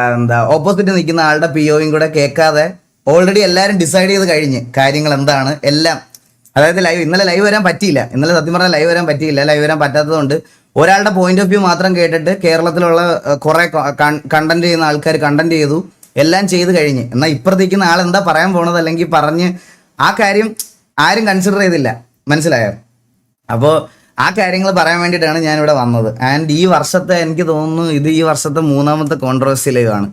എന്താ ഓപ്പോസിറ്റ് നിൽക്കുന്ന ആളുടെ പി ഒയും കൂടെ കേൾക്കാതെ ഓൾറെഡി എല്ലാവരും ഡിസൈഡ് ചെയ്ത് കഴിഞ്ഞ് കാര്യങ്ങൾ എന്താണ് എല്ലാം. അതായത് ലൈവ് ഇന്നലെ ലൈവ് വരാൻ പറ്റിയില്ല. ഇന്നലെ സത്യം പറഞ്ഞാൽ ലൈവ് വരാൻ പറ്റിയില്ല. ലൈവ് വരാൻ പറ്റാത്തതുകൊണ്ട് ഒരാളുടെ പോയിന്റ് ഓഫ് വ്യൂ മാത്രം കേട്ടിട്ട് കേരളത്തിലുള്ള കുറേ കണ്ടന്റ് ചെയ്യുന്ന ആൾക്കാർ കണ്ടന്റ് ചെയ്തു എല്ലാം ചെയ്ത് കഴിഞ്ഞ്. എന്നാൽ ഇപ്പുറത്തേക്കുന്ന ആൾ എന്താ പറയാൻ പോണത് അല്ലെങ്കിൽ പറഞ്ഞ് ആ കാര്യം ആരും കൺസിഡർ ചെയ്തില്ല. മനസ്സിലായോ? അപ്പോൾ ആ കാര്യങ്ങൾ പറയാൻ വേണ്ടിയിട്ടാണ് ഇവിടെ വന്നത്. ആൻഡ് ഈ വർഷത്തെ എനിക്ക് തോന്നുന്നു ഇത് ഈ വർഷത്തെ മൂന്നാമത്തെ കോൺട്രവേഴ്സി ലൈവ് ആണ്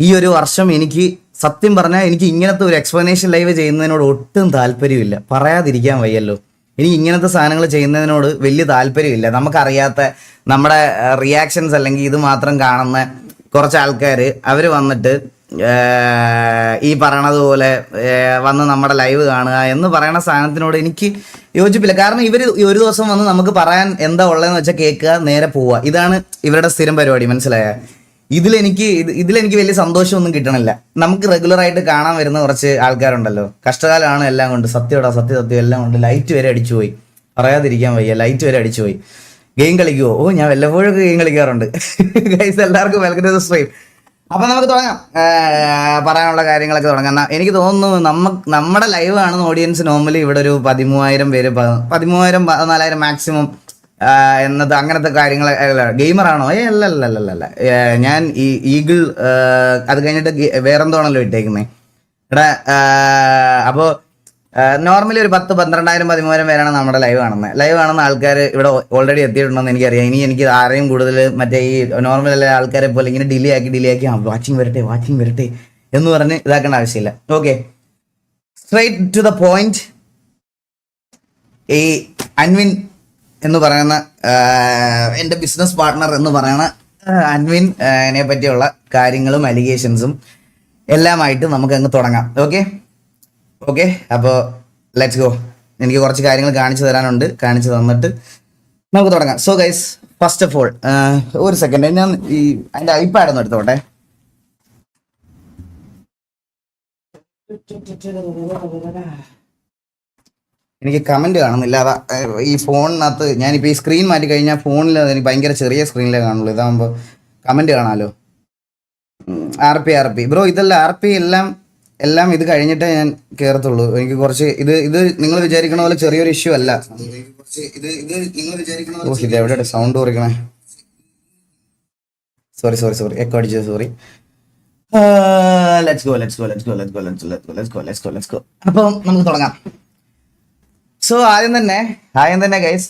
ഈ ഒരു വർഷം എനിക്ക് സത്യം പറഞ്ഞാൽ എനിക്ക് ഇങ്ങനത്തെ ഒരു എക്സ്പ്ലനേഷൻ ലൈവ് ചെയ്യുന്നതിനോട് ഒട്ടും താല്പര്യമില്ല. പറയാതിരിക്കാൻ വയ്യല്ലോ. എനിക്ക് ഇങ്ങനത്തെ സാധനങ്ങൾ ചെയ്യുന്നതിനോട് വലിയ താല്പര്യമില്ല. നമുക്കറിയാത്ത നമ്മുടെ റിയാക്ഷൻസ് അല്ലെങ്കിൽ ഇത് മാത്രം കാണുന്ന കുറച്ച് ആൾക്കാർ അവർ വന്നിട്ട് ഈ പറയണതുപോലെ വന്ന് നമ്മുടെ ലൈവ് കാണുക എന്ന് പറയുന്ന സാധനത്തിനോട് എനിക്ക് യോജിപ്പില്ല. കാരണം ഇവർ ഒരു ദിവസം വന്ന് നമുക്ക് പറയാൻ എന്താ ഉള്ളതെന്ന് വെച്ചാൽ കേൾക്കുക നേരെ പോവുക. ഇതാണ് ഇവരുടെ സ്ഥിരം പരിപാടി മനസ്സിലായ? ഇതിലെനിക്ക് ഇത് ഇതിലെനിക്ക് വലിയ സന്തോഷമൊന്നും കിട്ടണില്ല. നമുക്ക് റെഗുലർ ആയിട്ട് കാണാൻ വരുന്ന കുറച്ച് ആൾക്കാരുണ്ടല്ലോ. കഷ്ടകാലമാണ് എല്ലാം കൊണ്ട്. സത്യമോടാ സത്യ സത്യം എല്ലാം കൊണ്ട് ലൈറ്റ് വരെ അടിച്ചുപോയി പറയാതിരിക്കാൻ വയ്യ ലൈറ്റ് വരെ അടിച്ചുപോയി ഗെയിം കളിക്കുവോ? ഓ ഞാൻ വല്ലപ്പോഴൊക്കെ ഗെയിം കളിക്കാറുണ്ട്. ഗൈസ് എല്ലാവർക്കും വെൽക്കം ടു ദ സ്ട്രീം അപ്പൊ നമുക്ക് തുടങ്ങാം. പറയാനുള്ള കാര്യങ്ങളൊക്കെ തുടങ്ങാം. എനിക്ക് തോന്നുന്നു നമ്മ നമ്മുടെ ലൈവ് കാണുന്ന ഓഡിയൻസ് നോർമലി ഇവിടെ ഒരു പതിമൂവായിരം പേര് പതിമൂവായിരം പതിനാലായിരം മാക്സിമം എന്നത് അങ്ങനത്തെ കാര്യങ്ങൾ ഗെയിമറാണോ ഏ അല്ല അല്ല അല്ല അല്ല, ഞാൻ ഈ ഈഗിൾ അത് കഴിഞ്ഞിട്ട് വേറെന്തോണല്ലോ ഇട്ടേക്കുന്നേ? ഇവിടെ അപ്പോൾ നോർമലി ഒരു പത്ത് പന്ത്രണ്ടായിരം പതിമൂവായിരം പേരാണ് നമ്മുടെ ലൈവ് കാണുന്നത് ലൈവ് കാണുന്ന ആൾക്കാർ ഇവിടെ ഓൾറെഡി എത്തിയിട്ടുണ്ടെന്ന് എനിക്കറിയാം. ഇനി എനിക്ക് ആരെയും കൂടുതൽ മറ്റേ ഈ നോർമൽ ആൾക്കാരെ പോലെ ഇങ്ങനെ ഡിലേ ആക്കി ഡിലേ ആക്കി വാച്ചിങ് വരട്ടെ വാച്ചിങ് വരട്ടെ എന്ന് പറഞ്ഞ് ഇതാക്കേണ്ട ആവശ്യമില്ല. Okay straight to the point ഈ അൻവിൻ എന്ന് പറയുന്ന എന്റെ ബിസിനസ് പാർട്ട്ണർ എന്ന് പറയുന്ന അൻവിൻ പറ്റിയുള്ള കാര്യങ്ങളും അലിഗേഷൻസും എല്ലാമായിട്ട് നമുക്ക് അങ്ങ് തുടങ്ങാം. ഓക്കെ ഓക്കെ അപ്പോൾ ലെറ്റ്സ് ഗോ എനിക്ക് കുറച്ച് കാര്യങ്ങൾ കാണിച്ചു തരാനുണ്ട്. കാണിച്ചു തന്നിട്ട് നമുക്ക് തുടങ്ങാം. So guys first of all ഒരു സെക്കൻഡ് ഞാൻ ഈ അതിന്റെ ഐപാഡ് ഒന്ന് എടുത്തോട്ടെ. എനിക്ക് കമന്റ് കാണുന്നില്ല. അതാ ഈ ഫോണിനകത്ത് ഞാനിപ്പോൾ ഈ സ്ക്രീൻ മാറ്റി കഴിഞ്ഞാൽ ഫോണിൽ എനിക്ക് ഭയങ്കര ചെറിയ സ്ക്രീനിലേ കാണുള്ളൂ. ഇതാകുമ്പോൾ കമന്റ് കാണാമല്ലോ R P R P bro ഇതെല്ലാം ആർ പി എല്ലാം എല്ലാം ഇത് കഴിഞ്ഞിട്ടേ ഞാൻ കയറത്തുള്ളൂ എനിക്ക് കുറച്ച് ഇത് ഇത് നിങ്ങൾ വിചാരിക്കണ പോലെ ചെറിയൊരു ഇഷ്യൂ അല്ല. സൗണ്ട് കുറയ്ക്കണേ. സോറി സോറി സോറി എക്കോ അടിച്ചത് സോറി ലെറ്റ്സ് നമുക്ക് തുടങ്ങാം. സോ ആദ്യം തന്നെ ആദ്യം തന്നെ ഗൈസ്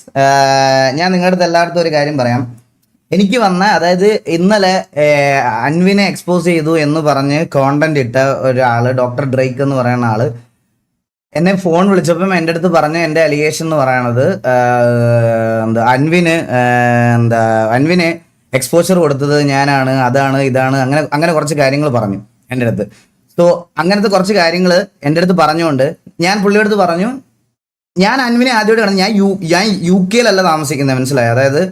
ഞാൻ നിങ്ങളുടെ അടുത്ത് എല്ലായിടത്തും ഒരു കാര്യം പറയാം. എനിക്ക് വന്ന അതായത് ഇന്നലെ അൻവിനെ എക്സ്പോസ് ചെയ്തു എന്ന് പറഞ്ഞ് കോണ്ടന്റ് ഇട്ട ഒരാൾ ഡോക്ടർ ഡ്രേക്ക് എന്ന് പറയുന്ന ആൾ എന്നെ ഫോൺ വിളിച്ചപ്പം എന്റെ അടുത്ത് പറഞ്ഞ എന്റെ അലിഗേഷൻ എന്ന് പറയണത് എന്താ അൻവിന് എന്താ അൻവിന് എക്സ്പോഷർ കൊടുത്തത് ഞാനാണ് അതാണ് ഇതാണ് അങ്ങനെ അങ്ങനെ കുറച്ച് കാര്യങ്ങൾ പറഞ്ഞു എന്റെ അടുത്ത്. സോ അങ്ങനത്തെ കുറച്ച് കാര്യങ്ങൾ എന്റെ അടുത്ത് പറഞ്ഞുകൊണ്ട് ഞാൻ പുള്ളിയുടെ അടുത്ത് പറഞ്ഞു ഞാൻ അൻവിനെ ആദ്യമായിട്ട് കാണുന്നത് ഞാൻ യു ഞാൻ യു കെയിലല്ല താമസിക്കുന്നത് മനസ്സിലായി? അതായത്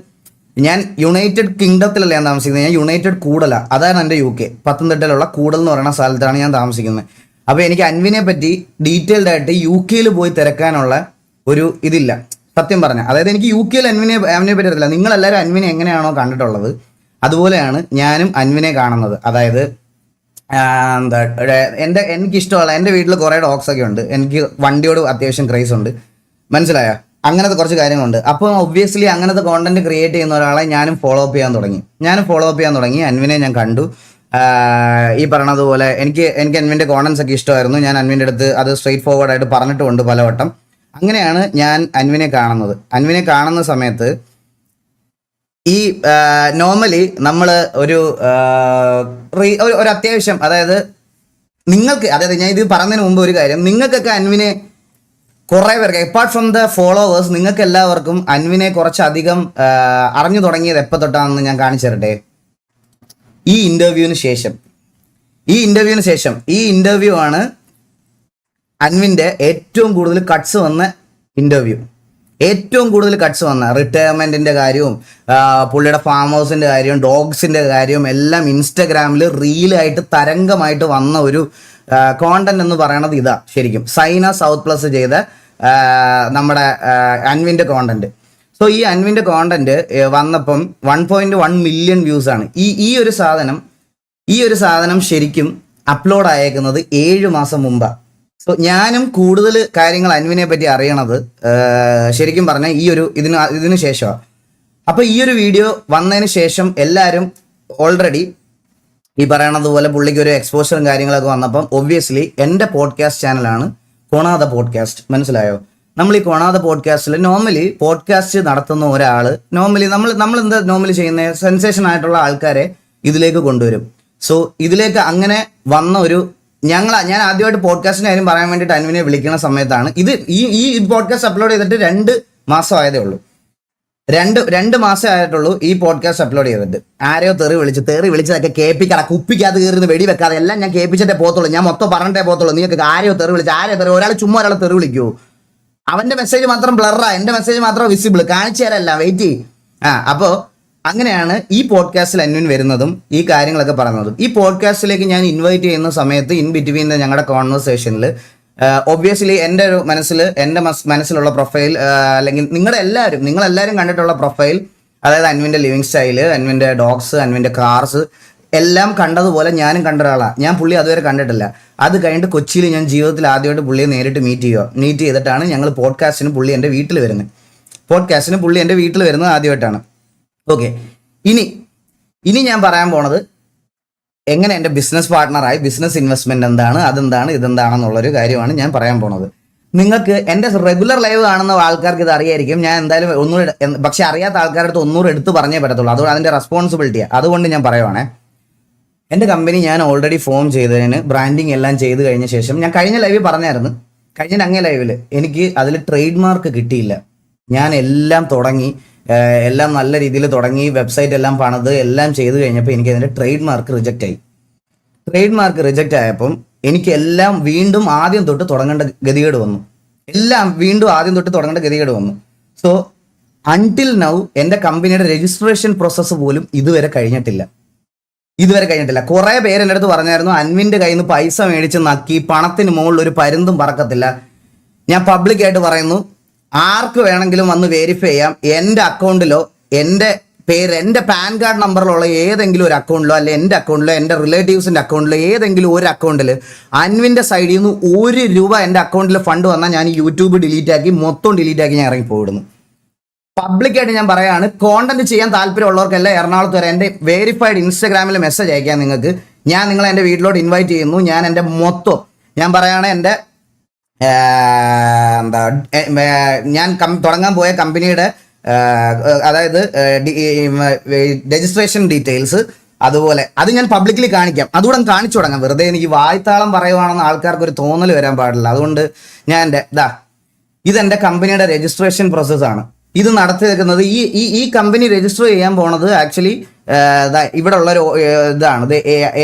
ഞാൻ യുണൈറ്റഡ് കിങ്ഡത്തിലല്ല ഞാൻ താമസിക്കുന്നത്? ഞാൻ യുണൈറ്റഡ് കൂടല അതാണ് എന്റെ യു കെ പത്തനംതിട്ടയിലുള്ള കൂടൽ എന്ന് പറയുന്ന സ്ഥലത്താണ് ഞാൻ താമസിക്കുന്നത്. അപ്പോൾ എനിക്ക് അൻവിനെ പറ്റി ഡീറ്റെയിൽഡ് ആയിട്ട് യു കെയിൽ പോയി തിരക്കാനുള്ള ഒരു ഇതില്ല. സത്യം പറഞ്ഞാൽ അതായത് എനിക്ക് യു കെയിൽ അൻവിനെ അൻവിനെ പറ്റി അറിയില്ല നിങ്ങളെല്ലാവരും അൻവിനെ എങ്ങനെയാണോ കണ്ടിട്ടുള്ളത്. അതുപോലെയാണ് ഞാനും അൻവിനെ കാണുന്നത്. അതായത് എന്താ എന്റെ എനിക്ക് ഇഷ്ടമുള്ള എന്റെ വീട്ടിൽ കുറേ ഡോഗ്സ് ഒക്കെ ഉണ്ട്. എനിക്ക് വണ്ടിയോട് അത്യാവശ്യം ക്രൈസ് ഉണ്ട്. മനസ്സിലായോ? അങ്ങനത്തെ കുറച്ച് കാര്യങ്ങളുണ്ട്. അപ്പോൾ ഒബ്വിയസ്ലി അങ്ങനത്തെ കോണ്ടന്റ് ക്രിയേറ്റ് ചെയ്യുന്ന ഒരാളെ ഞാനും ഫോളോ അപ്പ് ചെയ്യാൻ തുടങ്ങി. ഞാനും ഫോളോ അപ്പ് ചെയ്യാൻ തുടങ്ങി. അൻവിനെ ഞാൻ കണ്ടു. ഈ പറഞ്ഞതുപോലെ എനിക്ക് എനിക്ക് അൻവിന്റെ കോണ്ടൻസ് ഒക്കെ ഇഷ്ടമായിരുന്നു. ഞാൻ അൻവിന്റെ അടുത്ത് അത് സ്ട്രെയിറ്റ് ഫോർവേഡ് ആയിട്ട് പറഞ്ഞിട്ടുമുണ്ട് പലവട്ടം. അങ്ങനെയാണ് ഞാൻ അൻവിനെ കാണുന്നത്. അൻവിനെ കാണുന്ന സമയത്ത് ഈ നോർമലി നമ്മൾ ഒരു- ഒരു അത്യാവശ്യം അതായത് നിങ്ങൾക്ക് അതായത് ഞാൻ ഇത് പറഞ്ഞതിന് മുമ്പ് ഒരു കാര്യം നിങ്ങൾക്കൊക്കെ അൻവിനെ കുറേ പേർക്ക് അപ്പാർട്ട് ഫ്രം ദ ഫോളോവേഴ്സ് നിങ്ങൾക്ക് എല്ലാവർക്കും അൻവിനെ കുറച്ചധികം അറിഞ്ഞു തുടങ്ങിയത് എപ്പോൾ തൊട്ടാണെന്ന് ഞാൻ കാണിച്ചു തരട്ടെ? ഈ ഇന്റർവ്യൂവിന് ശേഷം. ഈ ഇന്റർവ്യൂവിന് ശേഷം ഈ ഇന്റർവ്യൂ ആണ് അൻവിന്റെ ഏറ്റവും കൂടുതൽ കട്ട്സ് വന്ന ഇന്റർവ്യൂ ഏറ്റവും കൂടുതൽ കട്ട്സ് വന്ന റിട്ടയർമെന്റിന്റെ കാര്യവും പുള്ളിയുടെ ഫാം ഹൗസിന്റെ കാര്യവും ഡോഗ്സിന്റെ കാര്യവും എല്ലാം ഇൻസ്റ്റഗ്രാമിൽ റീലായിട്ട് തരംഗമായിട്ട് വന്ന ഒരു കോണ്ടന്റ് എന്ന് പറയണത് ഇതാ ശരിക്കും. സൈന സൗത്ത് പ്ലസ് ചെയ്ത നമ്മുടെ അൻവിന്റെ കോണ്ടന്റ് സോ ഈ അൻവിന്റെ കോണ്ടന്റ് വന്നപ്പം one point one million views ആണ്. ഈ ഈ ഒരു സാധനം ഈ ഒരു സാധനം ശരിക്കും അപ്ലോഡ് ആയേക്കുന്നത് ഏഴ് മാസം മുമ്പാണ് സോ ഞാനും കൂടുതൽ കാര്യങ്ങൾ അൻവിനെ പറ്റി അറിയണത് ശരിക്കും പറഞ്ഞാൽ ഈ ഒരു ഇതിന് ഇതിന് ശേഷമാണ് അപ്പൊ ഈ ഒരു വീഡിയോ വന്നതിന് ശേഷം എല്ലാവരും ഓൾറെഡി ഈ പറയണതുപോലെ പുള്ളിക്ക് ഒരു എക്സ്പോഷറും കാര്യങ്ങളൊക്കെ വന്നപ്പം ഒബ്വിയസ്ലി എന്റെ പോഡ്കാസ്റ്റ് ചാനലാണ് കൊണാത പോഡ്കാസ്റ്റ് മനസ്സിലായോ? നമ്മൾ ഈ കൊണാത പോഡ്കാസ്റ്റിൽ നോർമലി പോഡ്കാസ്റ്റ് നടത്തുന്ന ഒരാൾ നോർമലി നമ്മൾ നമ്മൾ എന്താ നോർമലി ചെയ്യുന്ന? സെൻസേഷൻ ആയിട്ടുള്ള ആൾക്കാരെ ഇതിലേക്ക് കൊണ്ടുവരും. സോ ഇതിലേക്ക് അങ്ങനെ വന്ന ഒരു ഞങ്ങൾ ഞാൻ ആദ്യമായിട്ട് പോഡ്കാസ്റ്റിന് കാര്യം പറയാൻ വേണ്ടിയിട്ട് അനുവിനെ വിളിക്കുന്ന സമയത്താണ് ഇത് ഈ ഈ പോഡ്കാസ്റ്റ് അപ്ലോഡ് ചെയ്തിട്ട് രണ്ട് മാസം ആയതേ ഉള്ളൂ. രണ്ട് രണ്ട് മാസം ആയിട്ടുള്ളൂ ഈ പോഡ്കാസ്റ്റ് അപ്ലോഡ് ചെയ്തിട്ട്. ആരെയോ തെറി വിളിച്ച് തെറി വിളിച്ചതൊക്കെ കേൾപ്പിക്കട കുപ്പിക്കാതെ കയറുന്ന വെടി വെക്കാതെ എല്ലാം ഞാൻ കേൾപ്പിച്ചിട്ടേ പോത്തുള്ളൂ ഞാൻ മൊത്തം പറഞ്ഞിട്ടേ പോത്തുള്ളൂ നിങ്ങൾക്ക് ആരെയോ തെറി വിളിച്ച് ആരെയോ തെറി ഒരാൾ ചുമ്മാ ഒരാൾ തെറി വിളിക്കൂ. അവന്റെ മെസ്സേജ് മാത്രം ബ്ലറാ എന്റെ മെസ്സേജ് മാത്രം വിസിബിൾ കാണിച്ചു തരല്ല. വെയിറ്റ് ആ അപ്പോ അങ്ങനെയാണ് ഈ പോഡ്കാസ്റ്റിൽ അന്വൻ വരുന്നതും ഈ കാര്യങ്ങളൊക്കെ പറയുന്നതും. ഈ പോഡ്കാസ്റ്റിലേക്ക് ഞാൻ ഇൻവൈറ്റ് ചെയ്യുന്ന സമയത്ത് ഇൻ ബിറ്റ്വീൻ ഞങ്ങളുടെ കോൺവെർസേഷനിൽ ഒബ്വിയസ്ലി എന്റെ ഒരു മനസ്സിൽ എന്റെ മനസ്സിലുള്ള പ്രൊഫൈൽ അല്ലെങ്കിൽ നിങ്ങളുടെ എല്ലാവരും നിങ്ങളെല്ലാവരും കണ്ടിട്ടുള്ള പ്രൊഫൈൽ അതായത് അൻവിന്റെ ലിവിങ് സ്റ്റൈൽ അൻവിന്റെ ഡോഗ്സ് അൻവിന്റെ കാർസ് എല്ലാം കണ്ടതുപോലെ ഞാനും കണ്ട ഒരാളാണ് ഞാൻ പുള്ളി അതുവരെ കണ്ടിട്ടില്ല. അത് കഴിഞ്ഞിട്ട് കൊച്ചിയിൽ ഞാൻ ജീവിതത്തിൽ ആദ്യമായിട്ട് പുള്ളിയെ നേരിട്ട് മീറ്റ് ചെയ്യുക മീറ്റ് ചെയ്തിട്ടാണ് ഞങ്ങൾ പോഡ്കാസ്റ്റിന് പുള്ളി എന്റെ വീട്ടിൽ വരുന്നത്. പോഡ്കാസ്റ്റിന് പുള്ളി എന്റെ വീട്ടിൽ വരുന്നത് ആദ്യമായിട്ടാണ്. ഓക്കെ ഇനി ഇനി ഞാൻ പറയാൻ പോണത് എങ്ങനെ എന്റെ ബിസിനസ് പാർട്ട്ണറായി ബിസിനസ് ഇൻവെസ്റ്റ്മെന്റ് എന്താണ് അതെന്താണ് ഇതെന്താണെന്നുള്ളൊരു കാര്യമാണ് ഞാൻ പറയാൻ പോണത്. നിങ്ങൾക്ക് എന്റെ റെഗുലർ ലൈവ് കാണുന്ന ആൾക്കാർക്ക് ഇത് അറിയായിരിക്കും. ഞാൻ എന്തായാലും ഒന്നൂറ് പക്ഷെ അറിയാത്ത ആൾക്കാരുടെ അടുത്ത് ഒന്നൂറ് എടുത്ത് പറഞ്ഞേ പറ്റത്തുള്ളൂ. അതുകൊണ്ട് അതിന്റെ റെസ്പോൺസിബിലിറ്റിയാണ് അതുകൊണ്ട് ഞാൻ പറയുവാണേ. എന്റെ കമ്പനി ഞാൻ ഓൾറെഡി ഫോം ചെയ്തതിന് ബ്രാൻഡിങ് എല്ലാം ചെയ്ത് കഴിഞ്ഞ ശേഷം ഞാൻ കഴിഞ്ഞ ലൈവിൽ പറഞ്ഞായിരുന്നു. കഴിഞ്ഞ അങ്ങേ ലൈവിൽ എനിക്ക് അതിൽ ട്രേഡ് മാർക്ക് കിട്ടിയില്ല. ഞാൻ എല്ലാം തുടങ്ങി. എല്ലാം നല്ല രീതിയിൽ തുടങ്ങി വെബ്സൈറ്റ് എല്ലാം പണിത് എല്ലാം ചെയ്തു കഴിഞ്ഞപ്പോൾ എനിക്ക് അതിന്റെ ട്രേഡ് മാർക്ക് റിജക്റ്റ് ആയി. ട്രേഡ് മാർക്ക് റിജക്റ്റ് ആയപ്പം എനിക്ക് എല്ലാം വീണ്ടും ആദ്യം തൊട്ട് തുടങ്ങേണ്ട ഗതികേട് വന്നു. എല്ലാം വീണ്ടും ആദ്യം തൊട്ട് തുടങ്ങേണ്ട ഗതികേട് വന്നു. സോ അൺടിൽ നൗ എന്റെ കമ്പനിയുടെ രജിസ്ട്രേഷൻ പ്രോസസ്സ് പോലും ഇതുവരെ കഴിഞ്ഞിട്ടില്ല. ഇതുവരെ കഴിഞ്ഞിട്ടില്ല. കുറെ പേര് എന്റെ അടുത്ത് പറഞ്ഞായിരുന്നു അൻവിന്റെ കയ്യിൽ നിന്ന് പൈസ മേടിച്ച് നക്കി പണത്തിന് മുകളിൽ ഒരു പരുന്തും പറക്കത്തില്ല. ഞാൻ പബ്ലിക്കായിട്ട് പറയുന്നു ആർക്ക് വേണമെങ്കിലും വന്ന് വെരിഫൈ ചെയ്യാം. എന്റെ അക്കൗണ്ടിലോ എന്റെ പേര് എന്റെ പാൻ കാർഡ് നമ്പറിലുള്ള ഏതെങ്കിലും ഒരു അക്കൗണ്ടിലോ അല്ലെ എന്റെ അക്കൗണ്ടിലോ എന്റെ റിലേറ്റീവ്സിന്റെ അക്കൗണ്ടിലോ ഏതെങ്കിലും ഒരു അക്കൗണ്ടിൽ അൻവിന്റെ സൈഡിൽ നിന്ന് ഒരു രൂപ എന്റെ അക്കൗണ്ടിൽ ഫണ്ട് വന്നാൽ ഞാൻ യൂട്യൂബ് ഡിലീറ്റ് ആക്കി മൊത്തം ഡിലീറ്റ് ആക്കി ഞാൻ ഇറങ്ങി പോയിടുന്നു പബ്ലിക്കായിട്ട് ഞാൻ പറയാണ് കോണ്ടന്റ് ചെയ്യാൻ താല്പര്യമുള്ളവർക്കെല്ലാം എറണാകുളത്ത് വരെ എന്റെ വെരിഫൈഡ് ഇൻസ്റ്റാഗ്രാമിൽ മെസ്സേജ് അയക്കാം നിങ്ങൾക്ക്. ഞാൻ നിങ്ങളെ എന്റെ വീട്ടിലോട്ട് ഇൻവൈറ്റ് ചെയ്യുന്നു. ഞാൻ എന്റെ മൊത്തം ഞാൻ പറയുകയാണ് എന്റെ എന്താ ഞാൻ തുടങ്ങാൻ പോയ കമ്പനിയുടെ അതായത് രജിസ്ട്രേഷൻ ഡീറ്റെയിൽസ് അതുപോലെ അത് ഞാൻ പബ്ലിക്കലി കാണിക്കാം. അതുകൂടെ കാണിച്ചു തുടങ്ങാം. വെറുതെ എനിക്ക് വായ്ത്താളം പറയുവാണെന്ന് ആൾക്കാർക്ക് ഒരു തോന്നൽ വരാൻ പാടില്ല. അതുകൊണ്ട് ഞാൻ എന്റെ ഇതാ ഇതെന്റെ കമ്പനിയുടെ രജിസ്ട്രേഷൻ പ്രോസസ്സാണ് ഇത് നടത്തി വെക്കുന്നത് ഈ ഈ ഈ കമ്പനി രജിസ്റ്റർ ചെയ്യാൻ പോണത് ആക്ച്വലി ഇവിടെ ഉള്ള ഒരു ഇതാണ്.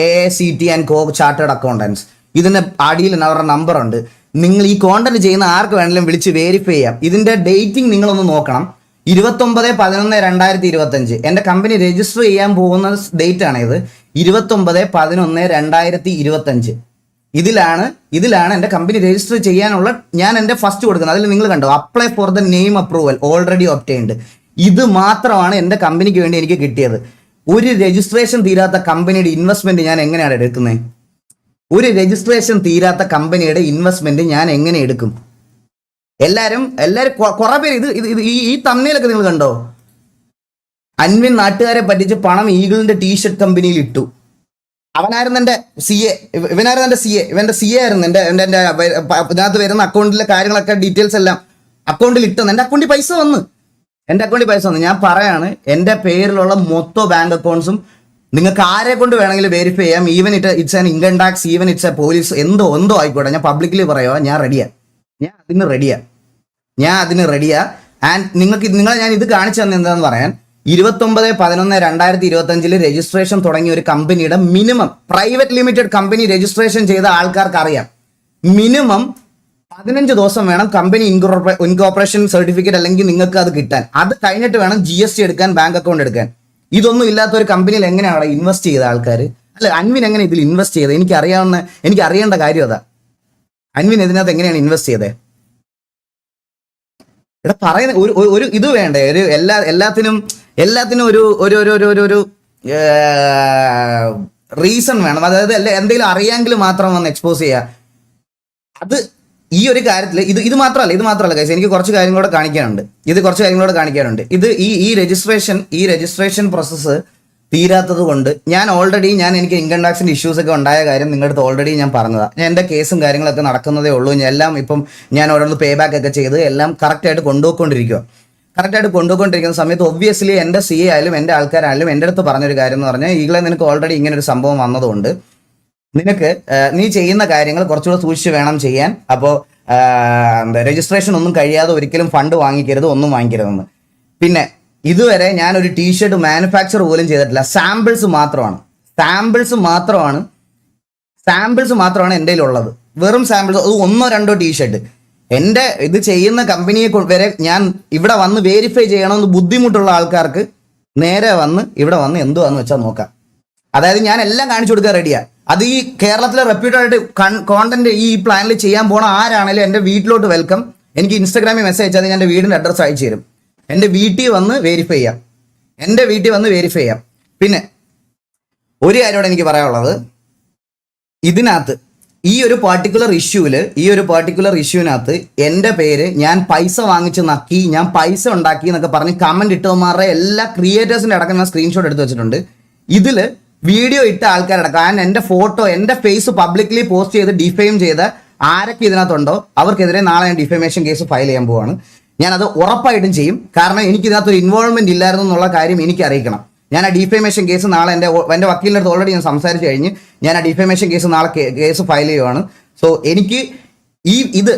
A C T and co chartered accountants ഇതിന്റെ അടിയിൽ അവരുടെ നമ്പർ ഉണ്ട്. നിങ്ങൾ ഈ കോണ്ടന്റ് ചെയ്യുന്ന ആർക്ക് വേണമെങ്കിലും വിളിച്ച് വെരിഫൈ ചെയ്യാം. ഇതിന്റെ ഡേറ്റിംഗ് നിങ്ങളൊന്ന് നോക്കണം. ഇരുപത്തൊമ്പത് പതിനൊന്ന് രണ്ടായിരത്തി ഇരുപത്തി അഞ്ച് എന്റെ കമ്പനി രജിസ്റ്റർ ചെയ്യാൻ പോകുന്ന ഡേറ്റ് ആണ് ഇത്. ഇരുപത്തൊമ്പത് പതിനൊന്ന് രണ്ടായിരത്തി ഇരുപത്തി അഞ്ച് ഇതിലാണ് ഇതിലാണ് എന്റെ കമ്പനി രജിസ്റ്റർ ചെയ്യാനുള്ള ഞാൻ എന്റെ ഫസ്റ്റ് കൊടുക്കുന്നത്. അതിൽ നിങ്ങൾ കണ്ടോ apply for the name approval already obtained ഇത് മാത്രമാണ് എന്റെ കമ്പനിക്ക് വേണ്ടി എനിക്ക് കിട്ടിയത്. ഒരു രജിസ്ട്രേഷൻ തീരാത്ത കമ്പനിയുടെ ഇൻവെസ്റ്റ്മെന്റ് ഞാൻ എങ്ങനെയാണ് എടുക്കുന്നത്? ഒരു രജിസ്ട്രേഷൻ തീരാത്ത കമ്പനിയുടെ ഇൻവെസ്റ്റ്മെന്റ് ഞാൻ എങ്ങനെ എടുക്കും? എല്ലാവരും എല്ലാരും കുറേ പേര് ഇത് ഇത് ഈ തമ്മിലൊക്കെ നിങ്ങൾ കണ്ടോ? അൻവിൻ നാട്ടുകാരെ പറ്റിച്ച് പണം ഈഗിളിന്റെ ടീഷർട്ട് കമ്പനിയിൽ ഇട്ടു. അവനായിരുന്നു എന്റെ സി എ ഇവനായിരുന്നു എന്റെ സി എ ഇവന്റെ സി എ ആയിരുന്നു എന്റെ എന്റെ എന്റെ ഇതിനകത്ത് വരുന്ന അക്കൗണ്ടിലെ കാര്യങ്ങളൊക്കെ ഡീറ്റെയിൽസ് എല്ലാം. അക്കൗണ്ടിൽ ഇട്ടു. എന്റെ അക്കൗണ്ടിൽ പൈസ വന്നു. എന്റെ അക്കൗണ്ടിൽ പൈസ വന്നു. ഞാൻ പറയാണ് എന്റെ പേരിലുള്ള മൊത്തം ബാങ്ക് അക്കൗണ്ട്സും നിങ്ങൾക്ക് ആരെ കൊണ്ട് വേണമെങ്കിലും വെരിഫൈ ചെയ്യാം. Even it it's an income tax even it's a police എന്തോ എന്തോ ആയിക്കോട്ടെ. ഞാൻ പബ്ലിക്കലി പറയുക ഞാൻ റെഡിയാ ഞാൻ അതിന് റെഡിയാ ഞാൻ അതിന് റെഡിയാ ആൻഡ് നിങ്ങൾക്ക് നിങ്ങൾ നിങ്ങളെ ഞാൻ ഇത് കാണിച്ചു തന്നെ എന്താന്ന് പറയാൻ? ഇരുപത്തൊമ്പത് പതിനൊന്ന് രണ്ടായിരത്തി ഇരുപത്തി അഞ്ചിൽ രജിസ്ട്രേഷൻ തുടങ്ങിയ ഒരു കമ്പനിയുടെ minimum private limited company registration ചെയ്ത ആൾക്കാർക്ക് അറിയാം. മിനിമം പതിനഞ്ച് ദിവസം വേണം കമ്പനി ഇൻകോർപ്പറേഷൻ സർട്ടിഫിക്കറ്റ് അല്ലെങ്കിൽ നിങ്ങൾക്ക് അത് കിട്ടാൻ. അത് കഴിഞ്ഞിട്ട് വേണം ജി എടുക്കാൻ ബാങ്ക് അക്കൗണ്ട് എടുക്കാൻ. ഇതൊന്നും ഇല്ലാത്ത ഒരു കമ്പനിയിൽ എങ്ങനെയാണ് ഇൻവെസ്റ്റ് ചെയ്ത ആൾക്കാർ അല്ല അൻവിൻ എങ്ങനെ ഇതിൽ ഇൻവെസ്റ്റ് ചെയ്തത് എനിക്ക് അറിയാവുന്ന എനിക്ക് അറിയേണ്ട കാര്യം അതാ. അൻവിൻ ഇതിനകത്ത് എങ്ങനെയാണ് ഇൻവെസ്റ്റ് ചെയ്തത് ഇവിടെ പറയുന്ന ഒരു ഒരു- ഇത് വേണ്ടേ? ഒരു എല്ലാ എല്ലാത്തിനും എല്ലാത്തിനും ഒരു ഒരു ഒരു ഒരു ഒരു റീസൺ വേണം. അതായത് എന്തെങ്കിലും അറിയാമെങ്കിൽ മാത്രം വന്ന് എക്സ്പോസ് ചെയ്യുക അത് ഈ ഒരു കാര്യത്തിൽ ഇത് ഇത് മാത്രമല്ല ഇത് മാത്രമല്ല കൈസ് എനിക്ക് കുറച്ച് കാര്യങ്ങളോട് കാണിക്കാനുണ്ട്. ഇത് കുറച്ച് കാര്യങ്ങളോട് കാണിക്കാനുണ്ട്. ഇത് ഈ ഈ രജിസ്ട്രേഷൻ ഈ രജിസ്ട്രേഷൻ പ്രോസസ്സ് തീരാത്തത് കൊണ്ട് ഞാൻ ഓൾറെഡി ഞാൻ എനിക്ക് ഇൻകം ടാക്സിന്റെ ഇഷ്യൂസ് ഒക്കെ ഉണ്ടായ കാര്യം നിങ്ങളുടെ അടുത്ത് ഓൾറെഡി ഞാൻ പറഞ്ഞതാണ് ഞാൻ എന്റെ കേസും കാര്യങ്ങളൊക്കെ നടക്കുന്നതേ ഉള്ളൂ. ഞാൻ എല്ലാം ഇപ്പം ഞാൻ ഓരോന്ന് പേ ബാക്ക് ഒക്കെ ചെയ്ത് എല്ലാം കറക്റ്റായിട്ട് കൊണ്ടുപോയിക്കൊണ്ടിരിക്കുക കറക്റ്റായിട്ട് കൊണ്ടുപോയിക്കൊണ്ടിരിക്കുന്ന സമയത്ത് ഒബ്വിയസ്ലി എന്റെ സി എ ആയാലും എന്റെ ആൾക്കാരായാലും എന്റെ അടുത്ത് പറഞ്ഞൊരു കാര്യം എന്ന് പറഞ്ഞാൽ ഈകളെ നിനക്ക് ഓൾറെഡി ഇങ്ങനെ ഒരു സംഭവം വന്നതുകൊണ്ട് നിനക്ക് നീ ചെയ്യുന്ന കാര്യങ്ങൾ കുറച്ചുകൂടെ സൂക്ഷിച്ച് വേണം ചെയ്യാൻ. അപ്പോൾ രജിസ്ട്രേഷൻ ഒന്നും കഴിയാതെ ഒരിക്കലും ഫണ്ട് വാങ്ങിക്കരുത് ഒന്നും വാങ്ങിക്കരുതെന്ന്. പിന്നെ ഇതുവരെ ഞാൻ ഒരു ടീഷർട്ട് മാനുഫാക്ചർ പോലും ചെയ്തിട്ടില്ല. സാമ്പിൾസ് മാത്രമാണ്. സാമ്പിൾസ് മാത്രമാണ്. സാമ്പിൾസ് മാത്രമാണ് എന്റെ ഉള്ളത് വെറും സാമ്പിൾസ് അത് ഒന്നോ രണ്ടോ ടീഷർട്ട് എന്റെ ഇത് ചെയ്യുന്ന കമ്പനിയെ വരെ ഞാൻ ഇവിടെ വന്ന് വേരിഫൈ ചെയ്യണമെന്ന് ബുദ്ധിമുട്ടുള്ള ആൾക്കാർക്ക് നേരെ വന്ന് ഇവിടെ വന്ന് എന്തുവാന്ന് വെച്ചാൽ നോക്കാം. അതായത് ഞാൻ എല്ലാം കാണിച്ചു കൊടുക്കാൻ റെഡിയാ അത് ഈ കേരളത്തിലെ റെപ്യൂട്ടഡ് ആയിട്ട് കോണ്ടന്റ് ഈ പ്ലാനിൽ ചെയ്യാൻ പോണ ആരാണേലും എന്റെ വീട്ടിലോട്ട് വെൽക്കം എനിക്ക് ഇൻസ്റ്റാഗ്രാമിൽ മെസ്സേജ് അയച്ചാൽ ഞാൻ എന്റെ വീടിന്റെ അഡ്രസ്സ് അയച്ചു തരും. എന്റെ വീട്ടിൽ വന്ന് വെരിഫൈ ചെയ്യാം. എന്റെ വീട്ടിൽ വന്ന് വെരിഫൈ ചെയ്യാം. പിന്നെ ഒരു കാര്യമോടെ എനിക്ക് പറയാനുള്ളത്. ഇതിനകത്ത് ഈ ഒരു പർട്ടിക്കുലർ ഇഷ്യൂവിൽ ഈ ഒരു പർട്ടിക്കുലർ ഇഷ്യൂവിനകത്ത് എന്റെ പേര് ഞാൻ പൈസ വാങ്ങിച്ച് നക്കി ഞാൻ പൈസ ഉണ്ടാക്കി എന്നൊക്കെ പറഞ്ഞ് കമന്റ് ഇട്ടവന്മാരുടെ എല്ലാ ക്രിയേറ്റേഴ്സിന്റെ അടക്കം ഞാൻ സ്ക്രീൻഷോട്ട് എടുത്ത് വെച്ചിട്ടുണ്ട്. ഇതിൽ വീഡിയോ ഇട്ട ആൾക്കാരടക്കം. ആൻഡ് എന്റെ ഫോട്ടോ എന്റെ ഫേസ് പബ്ലിക്കലി പോസ്റ്റ് ചെയ്ത് ഡിഫെയിം ചെയ്ത് ആരൊക്കെ ഇതിനകത്തുണ്ടോ അവർക്കെതിരെ നാളെ ഞാൻ ഡിഫമേഷൻ കേസ് ഫയൽ ചെയ്യാൻ പോവാണ്. ഞാൻ അത് ഉറപ്പായിട്ടും ചെയ്യും. കാരണം എനിക്ക് ഇതിനകത്തൊരു ഇൻവോൾവ്മെന്റ് ഇല്ലായിരുന്നു എന്നുള്ള കാര്യം എനിക്ക് അറിയിക്കണം ഞാൻ ആ ഡിഫേമേഷൻ കേസ് നാളെ എന്റെ എന്റെ വക്കീലിന്റെ അടുത്ത് ഓൾറെഡി ഞാൻ സംസാരിച്ച് കഴിഞ്ഞ് ഞാൻ ആ ഡിഫേമേഷൻ കേസ് നാളെ കേസ് ഫയൽ ചെയ്യുവാണ്. സോ എനിക്ക് ഈ ഇത്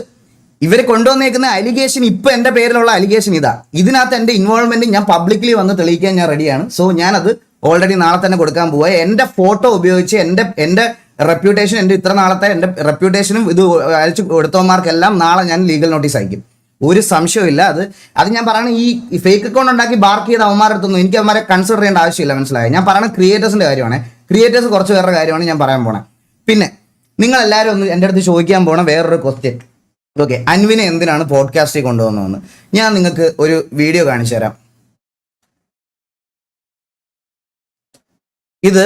ഇവരെ കൊണ്ടുവന്നേക്കുന്ന അലിഗേഷൻ ഇപ്പൊ എന്റെ പേരിലുള്ള അലിഗേഷൻ ഇതാ. ഇതിനകത്ത് എന്റെ ഇൻവോൾവ്മെന്റ് ഞാൻ പബ്ലിക്കലി വന്ന് തെളിയിക്കാൻ ഞാൻ റെഡിയാണ് സോ ഞാനത് ഓൾറെഡി നാളെ തന്നെ കൊടുക്കാൻ പോവുക എന്റെ ഫോട്ടോ ഉപയോഗിച്ച് എന്റെ എന്റെ റെപ്യൂട്ടേഷൻ എന്റെ ഇത്ര നാളത്തെ എന്റെ റെപ്യൂട്ടേഷനും ഇത് അയച്ചു കൊടുത്തവന്മാർക്കെല്ലാം നാളെ ഞാൻ ലീഗൽ നോട്ടീസ് അയക്കും. ഒരു സംശയമില്ല അത് അത് ഞാൻ പറയണ ഈ ഫേക്ക് അക്കൗണ്ട് ഉണ്ടാക്കി ബാർക്ക് ചെയ്ത അവന്മാരുടെ അടുത്തൊന്നും എനിക്ക് അവന്മാരെ കൺസിഡർ ചെയ്യേണ്ട ആവശ്യമില്ല മനസ്സിലായോ? ഞാൻ പറയണ ക്രിയേറ്റേഴ്സിന്റെ കാര്യമാണ്. ക്രിയേറ്റേഴ്സ് കുറച്ച് പേരുടെ കാര്യമാണ് ഞാൻ പറയാൻ പോണേ. പിന്നെ നിങ്ങൾ എല്ലാവരും ഒന്ന് എന്റെ അടുത്ത് ചോദിക്കാൻ പോണ വേറൊരു ക്വസ്റ്റ്യൻ ഓക്കെ അൻവിനെ എന്തിനാണ് പോഡ്കാസ്റ്റിൽ കൊണ്ടുവന്നതെന്ന്? ഞാൻ നിങ്ങൾക്ക് ഒരു വീഡിയോ കാണിച്ചു തരാം ഇത്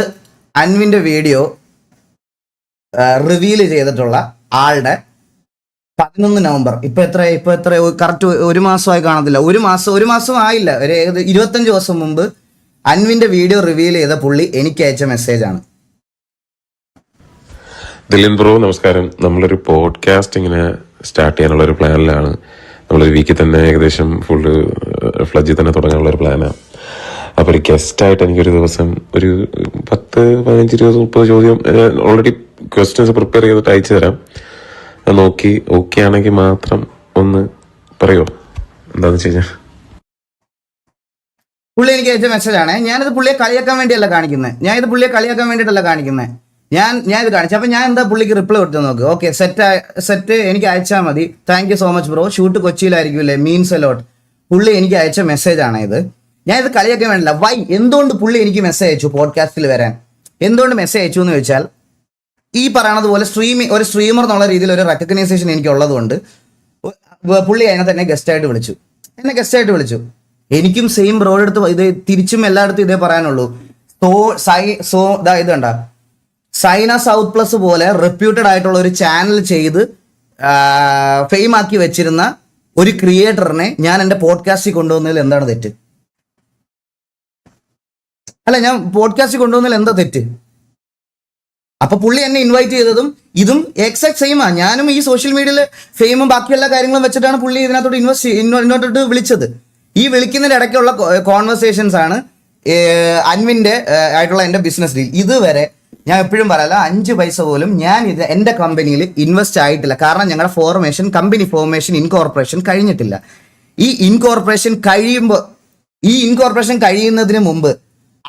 അൻവിന്റെ വീഡിയോ റിവീൽ ചെയ്തിട്ടുള്ള ആളുടെ പതിനൊന്ന് നവംബർ. ഇപ്പൊ എത്ര ഇപ്പൊ എത്ര കറക്റ്റ് ഒരു മാസമായി കാണത്തില്ല. ഒരു മാസം ഒരു മാസം ആയില്ല. ഒരു ഇരുപത്തഞ്ച് ദിവസം മുമ്പ് അൻവിന്റെ വീഡിയോ റിവീൽ ചെയ്ത പുള്ളി എനിക്ക് അയച്ച മെസ്സേജ് ആണ്. ദിലീൻ ബ്രോ നമസ്കാരം. നമ്മളൊരു പോഡ്കാസ്റ്റ് ഇങ്ങനെ സ്റ്റാർട്ട് ചെയ്യാനുള്ള ഒരു പ്ലാനിലാണ് നമ്മളൊരു വീക്കിൽ തന്നെ ഏകദേശം ഫുള്ള് ഫ്ലജിൽ തന്നെ തുടങ്ങാനുള്ള ഒരു പ്ലാനാണ് അപ്പോൾ ഒരു ഗസ്റ്റായിട്ട് എനിക്കൊരു ദിവസം ഒരു പത്ത് പതിനഞ്ച് ഇരുപത് മുപ്പത് ചോദ്യം ഓൾറെഡി ക്വസ്റ്റ്യൻസ് പ്രിപ്പയർ ചെയ്തിട്ട് അയച്ചു തരാം. അത് നോക്കി ഓക്കെ ആണെങ്കിൽ മാത്രം ഒന്ന് പറയോ? എന്താണെന്ന് വെച്ച് കഴിഞ്ഞാൽ പുള്ളി എനിക്ക് അയച്ച മെസ്സേജ് ആണ്. ഞാനിത് പുള്ളിയെ കളിയാക്കാൻ വേണ്ടിയല്ല കാണിക്കുന്നത് ഞാൻ ഇത് പുള്ളിയെ കളിയാക്കാൻ വേണ്ടിയിട്ടല്ല കാണിക്കുന്നത് ഞാൻ ഞാൻ ഇത് കാണിച്ചു. അപ്പൊ ഞാൻ എന്താ പുള്ളിക്ക് റിപ്ലൈ കൊടുത്തു നോക്ക്. ഓക്കെ സെറ്റ് സെറ്റ് എനിക്ക് അയച്ചാൽ മതി. Thank you so much bro shoot കൊച്ചിയിലായിരിക്കും അല്ലേ മീൻസ് അലോട്ട് പുള്ളി എനിക്ക് അയച്ച മെസ്സേജ് ആണ് ഇത്. ഞാൻ ഇത് കളിയൊക്കെ വേണ്ടില്ല. വൈ എന്തുകൊണ്ട് പുള്ളി എനിക്ക് മെസ്സേജ് അയച്ചു പോഡ്കാസ്റ്റിൽ വരാൻ? എന്തുകൊണ്ട് മെസ്സേജ് അയച്ചു എന്ന് വെച്ചാൽ ഈ പറയണതുപോലെ സ്ട്രീമി ഒരു സ്ട്രീമർ എന്നുള്ള രീതിയിൽ ഒരു റെക്കഗ്നൈസേഷൻ എനിക്ക് ഉള്ളതുകൊണ്ട് പുള്ളി അതിനകത്ത് എന്നെ ഗസ്റ്റായിട്ട് വിളിച്ചു. എന്നെ ഗസ്റ്റായിട്ട് വിളിച്ചു. എനിക്കും സെയിം റോഡ് എടുത്ത് ഇത് തിരിച്ചും എല്ലായിടത്തും ഇതേ പറയാനുള്ളൂ. സോ സൈ സോ ഇതാ ഇത് കണ്ട. സൈന സൗത്ത് പ്ലസ് പോലെ റെപ്യൂട്ടഡ് ആയിട്ടുള്ള ഒരു ചാനൽ ചെയ്ത് ഫെയിം ആക്കി വെച്ചിരുന്ന ഒരു ക്രിയേറ്ററിനെ ഞാൻ എന്റെ പോഡ്കാസ്റ്റിൽ കൊണ്ടുവന്നതിൽ എന്താണ് തെറ്റ്? അല്ല ഞാൻ പോഡ്കാസ്റ്റ് കൊണ്ടുവന്നതിൽ എന്താ തെറ്റ്? അപ്പൊ പുള്ളി എന്നെ ഇൻവൈറ്റ് ചെയ്തതും ഇതും എക്സാക്ട് സെയിമാ ഞാനും ഈ സോഷ്യൽ മീഡിയയിൽ ഫെയിമും ബാക്കി എല്ലാ കാര്യങ്ങളും വെച്ചിട്ടാണ് പുള്ളി ഇതിനകത്തോട്ട് ഇൻവെസ്റ്റ് ഇന്നോട്ടോട്ട് വിളിച്ചത്. ഈ വിളിക്കുന്നതിന്റെ ഇടയ്ക്കുള്ള കോൺവെർസേഷൻസ് ആണ് അൻവിന്റെ ആയിട്ടുള്ള എന്റെ ബിസിനസ് ഡീൽ ഇതുവരെ ഞാൻ എപ്പോഴും പറയല അഞ്ച് പൈസ പോലും ഞാൻ ഇത് എന്റെ കമ്പനിയിൽ ഇൻവെസ്റ്റ് ആയിട്ടില്ല. കാരണം ഞങ്ങളുടെ ഫോർമേഷൻ കമ്പനി ഫോർമേഷൻ ഇൻകോർപ്പറേഷൻ കഴിഞ്ഞിട്ടില്ല. ഈ ഇൻകോർപ്പറേഷൻ കഴിയുമ്പോൾ ഈ ഇൻകോർപ്പറേഷൻ കഴിയുന്നതിന് മുമ്പ്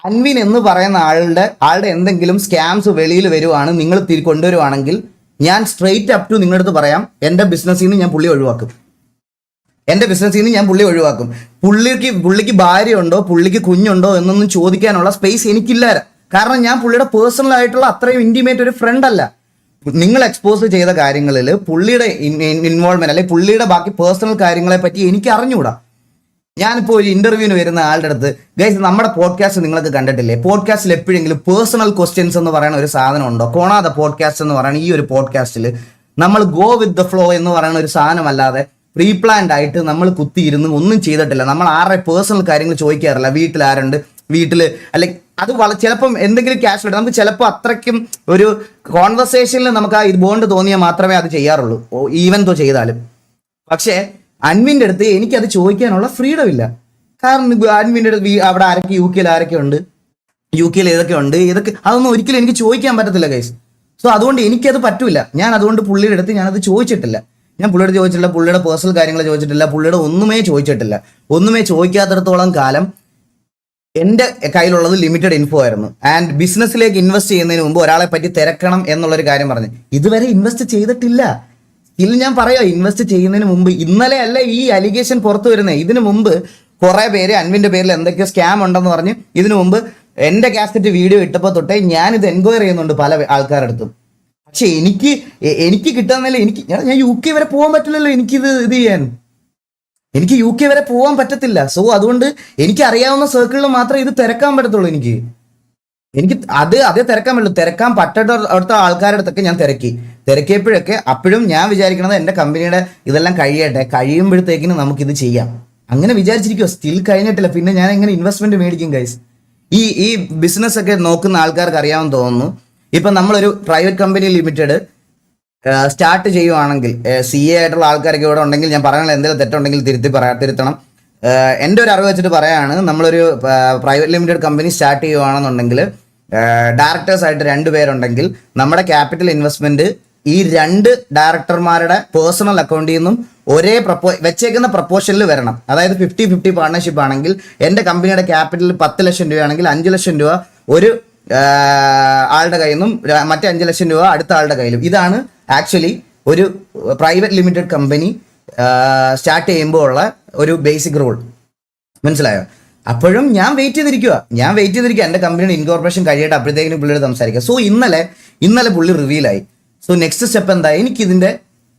അൻവിൻ എന്ന് പറയുന്ന ആളുടെ ആളുടെ എന്തെങ്കിലും സ്കാംസ് വെളിയിൽ വരുവാണ് നിങ്ങൾ കൊണ്ടുവരുവാണെങ്കിൽ ഞാൻ സ്ട്രെയിറ്റ് അപ് ടു നിങ്ങളുടെ അടുത്ത് പറയാം എന്റെ ബിസിനസ്സിൽ നിന്ന് ഞാൻ പുള്ളി ഒഴിവാക്കും. എന്റെ ബിസിനസ്സിൽ നിന്ന് ഞാൻ പുള്ളി ഒഴിവാക്കും. പുള്ളിക്ക് പുള്ളിക്ക് ഭാര്യ ഉണ്ടോ പുള്ളിക്ക് കുഞ്ഞുണ്ടോ എന്നൊന്നും ചോദിക്കാനുള്ള സ്പേസ് എനിക്കില്ല കാരണം ഞാൻ പുള്ളിയുടെ പേഴ്സണൽ ആയിട്ടുള്ള അത്രയും ഇന്റിമേറ്റ് ഒരു ഫ്രണ്ട് അല്ല. നിങ്ങൾ എക്സ്പോസ് ചെയ്ത കാര്യങ്ങളിൽ പുള്ളിയുടെ ഇൻവോൾവ്മെന്റ് അല്ലെങ്കിൽ പുള്ളിയുടെ ബാക്കി പേഴ്സണൽ കാര്യങ്ങളെ പറ്റി എനിക്ക് അറിഞ്ഞുകൂടാ ഞാനിപ്പോൾ ഒരു ഇന്റർവ്യൂവിന് വരുന്ന ആളുടെ അടുത്ത് ഗൈസ് നമ്മുടെ പോഡ്കാസ്റ്റ് നിങ്ങൾക്ക് കണ്ടിട്ടില്ലേ? പോഡ്കാസ്റ്റിൽ എപ്പോഴെങ്കിലും പേഴ്സണൽ ക്വസ്റ്റ്യൻസ് എന്ന് പറയുന്ന ഒരു സാധനം ഉണ്ടോ? കോണാത പോഡ്കാസ്റ്റ് എന്ന് പറയുന്ന ഈ ഒരു പോഡ്കാസ്റ്റിൽ നമ്മൾ ഗോ വിത്ത് ദ ഫ്ലോ എന്ന് പറയുന്ന ഒരു സാധനമല്ലാതെ പ്രീ പ്ലാൻഡ് ആയിട്ട് നമ്മൾ കുത്തിയിരുന്ന് ഒന്നും ചെയ്തിട്ടില്ല. നമ്മൾ ആരുടെ പേഴ്സണൽ കാര്യങ്ങൾ ചോദിക്കാറില്ല. വീട്ടിൽ ആരുണ്ട്? വീട്ടിൽ അല്ലെങ്കിൽ അത് വള ചിലപ്പം എന്തെങ്കിലും ക്യാഷ് ഉണ്ട് നമുക്ക് ചിലപ്പോൾ അത്രയ്ക്കും ഒരു കോൺവെർസേഷനിൽ നമുക്ക് ആ ഇത് ബോണ്ട് തോന്നിയാൽ മാത്രമേ അത് ചെയ്യാറുള്ളൂ. ഈവൻ തോ ചെയ്താലും. പക്ഷേ അൻവിന്റെ അടുത്ത് എനിക്കത് ചോദിക്കാനുള്ള ഫ്രീഡം ഇല്ല കാരണം അൻവിന്റെ അടുത്ത് അവിടെ ആരൊക്കെ യു കെയിൽ ആരൊക്കെ ഉണ്ട്? യു കെയിൽ ഏതൊക്കെ ഉണ്ട്? ഏതൊക്കെ? അതൊന്നും ഒരിക്കലും എനിക്ക് ചോദിക്കാൻ പറ്റത്തില്ല ഗൈസ് സോ അതുകൊണ്ട് എനിക്കത് പറ്റില്ല ഞാൻ അതുകൊണ്ട് പുള്ളിയുടെ അടുത്ത് ഞാനത് ചോദിച്ചിട്ടില്ല. ഞാൻ പുള്ളിയുടെ ചോദിച്ചിട്ടില്ല പുള്ളിയുടെ പേഴ്സണൽ കാര്യങ്ങൾ ചോദിച്ചിട്ടില്ല പുള്ളിയുടെ ഒന്നുമേ ചോദിച്ചിട്ടില്ല. ഒന്നുമേ ചോദിക്കാത്തിടത്തോളം കാലം എന്റെ കയ്യിലുള്ളത് ലിമിറ്റഡ് ഇൻഫോ ആയിരുന്നു. ആൻഡ് ബിസിനസ്സിലേക്ക് ഇൻവെസ്റ്റ് ചെയ്യുന്നതിന് മുമ്പ് ഒരാളെ പറ്റി തിരക്കണം എന്നുള്ളൊരു കാര്യം പറഞ്ഞു. ഇതുവരെ ഇൻവെസ്റ്റ് ചെയ്തിട്ടില്ല. ഇതിൽ ഞാൻ പറയാം ഇൻവെസ്റ്റ് ചെയ്യുന്നതിന് മുമ്പ് ഇന്നലെ അല്ല ഈ അലിഗേഷൻ പുറത്തു വരുന്നത് ഇതിനു മുമ്പ് കുറെ പേര് അൻവിന്റെ പേരിൽ എന്തൊക്കെയോ സ്കാം ഉണ്ടെന്ന് പറഞ്ഞ് ഇതിനു മുമ്പ് എന്റെ കാസറ്റ് വീഡിയോ ഇട്ടപ്പോൾ തൊട്ടേ ഞാൻ ഇത് എൻക്വയറി ചെയ്യുന്നുണ്ട് പല ആൾക്കാരടുത്തും പക്ഷെ എനിക്ക് എനിക്ക് കിട്ടുന്നില്ല എനിക്ക് ഞാൻ യു കെ വരെ പോകാൻ പറ്റില്ലല്ലോ എനിക്ക് ഇത് ഇത് ചെയ്യാൻ. എനിക്ക് യു കെ വരെ പോകാൻ പറ്റത്തില്ല. സോ അതുകൊണ്ട് എനിക്ക് അറിയാവുന്ന സർക്കിളിൽ മാത്രമേ ഇത് തിരക്കാൻ പറ്റത്തുള്ളൂ എനിക്ക്. എനിക്ക് അത് അതേ തിരക്കാൻ പറ്റുള്ളൂ. തിരക്കാൻ പറ്റാത്ത അടുത്ത ആൾക്കാരുടെ അടുത്തൊക്കെ ഞാൻ തിരക്കി. തിരക്കിയപ്പോഴൊക്കെ അപ്പോഴും ഞാൻ വിചാരിക്കുന്നത് എന്റെ കമ്പനിയുടെ ഇതെല്ലാം കഴിയട്ടെ കഴിയുമ്പോഴത്തേക്കിന് നമുക്കിത് ചെയ്യാം. അങ്ങനെ വിചാരിച്ചിരിക്കുമോ സ്റ്റിൽ കഴിഞ്ഞിട്ടില്ല. പിന്നെ ഞാൻ എങ്ങനെ ഇൻവെസ്റ്റ്മെന്റ് മേടിക്കും ഗൈസ് ഈ ഈ ബിസിനസ് ഒക്കെ നോക്കുന്ന ആൾക്കാർക്ക് അറിയാമെന്ന് തോന്നുന്നു. ഇപ്പം നമ്മളൊരു പ്രൈവറ്റ് കമ്പനി ലിമിറ്റഡ് സ്റ്റാർട്ട് ചെയ്യുവാണെങ്കിൽ സി എ ആയിട്ടുള്ള ആൾക്കാരൊക്കെ ഇവിടെ ഉണ്ടെങ്കിൽ ഞാൻ പറയണത് എന്തെങ്കിലും തെറ്റുണ്ടെങ്കിൽ തിരുത്തി പറയാ തിരുത്തണം. എന്റെ ഒരു അറിവ് വെച്ചിട്ട് പറയാണ് നമ്മളൊരു പ്രൈവറ്റ് ലിമിറ്റഡ് കമ്പനി സ്റ്റാർട്ട് ചെയ്യുവാണെന്നുണ്ടെങ്കിൽ ഡയറക്ടേഴ്സ് ആയിട്ട് രണ്ട് പേരുണ്ടെങ്കിൽ നമ്മുടെ ക്യാപിറ്റൽ ഇൻവെസ്റ്റ്മെന്റ് ഈ രണ്ട് ഡയറക്ടർമാരുടെ പേഴ്സണൽ അക്കൗണ്ടിൽ നിന്നും ഒരേ പ്രപ്പോ വെച്ചേക്കുന്ന പ്രപ്പോഷനിൽ വരണം. അതായത് ഫിഫ്റ്റി ഫിഫ്റ്റി പാർട്ണർഷിപ്പ് ആണെങ്കിൽ എന്റെ കമ്പനിയുടെ ക്യാപിറ്റൽ പത്ത് ലക്ഷം രൂപയാണെങ്കിൽ അഞ്ച് ലക്ഷം രൂപ ഒരു ആളുടെ കയ്യിൽ നിന്നും മറ്റേ അഞ്ച് ലക്ഷം രൂപ അടുത്ത ആളുടെ കയ്യിലും. ഇതാണ് ആക്ച്വലി ഒരു പ്രൈവറ്റ് ലിമിറ്റഡ് കമ്പനി സ്റ്റാർട്ട് ചെയ്യുമ്പോൾ ഉള്ള ഒരു ബേസിക് റൂൾ മനസ്സിലായോ? അപ്പോഴും ഞാൻ വെയിറ്റ് ചെയ്തിരിക്കുക ഞാൻ വെയിറ്റ് ചെയ്തിരിക്കുക എന്റെ കമ്പനിയുടെ ഇൻകോർപ്പറേഷൻ കഴിയട്ടെ അപ്പോഴത്തേക്കിനും പുള്ളിയോട് സംസാരിക്കുക സോ ഇന്നലെ ഇന്നലെ പുള്ളി റിവീലായി സോ നെക്സ്റ്റ് സ്റ്റെപ്പ് എന്താ? എനിക്ക് ഇതിന്റെ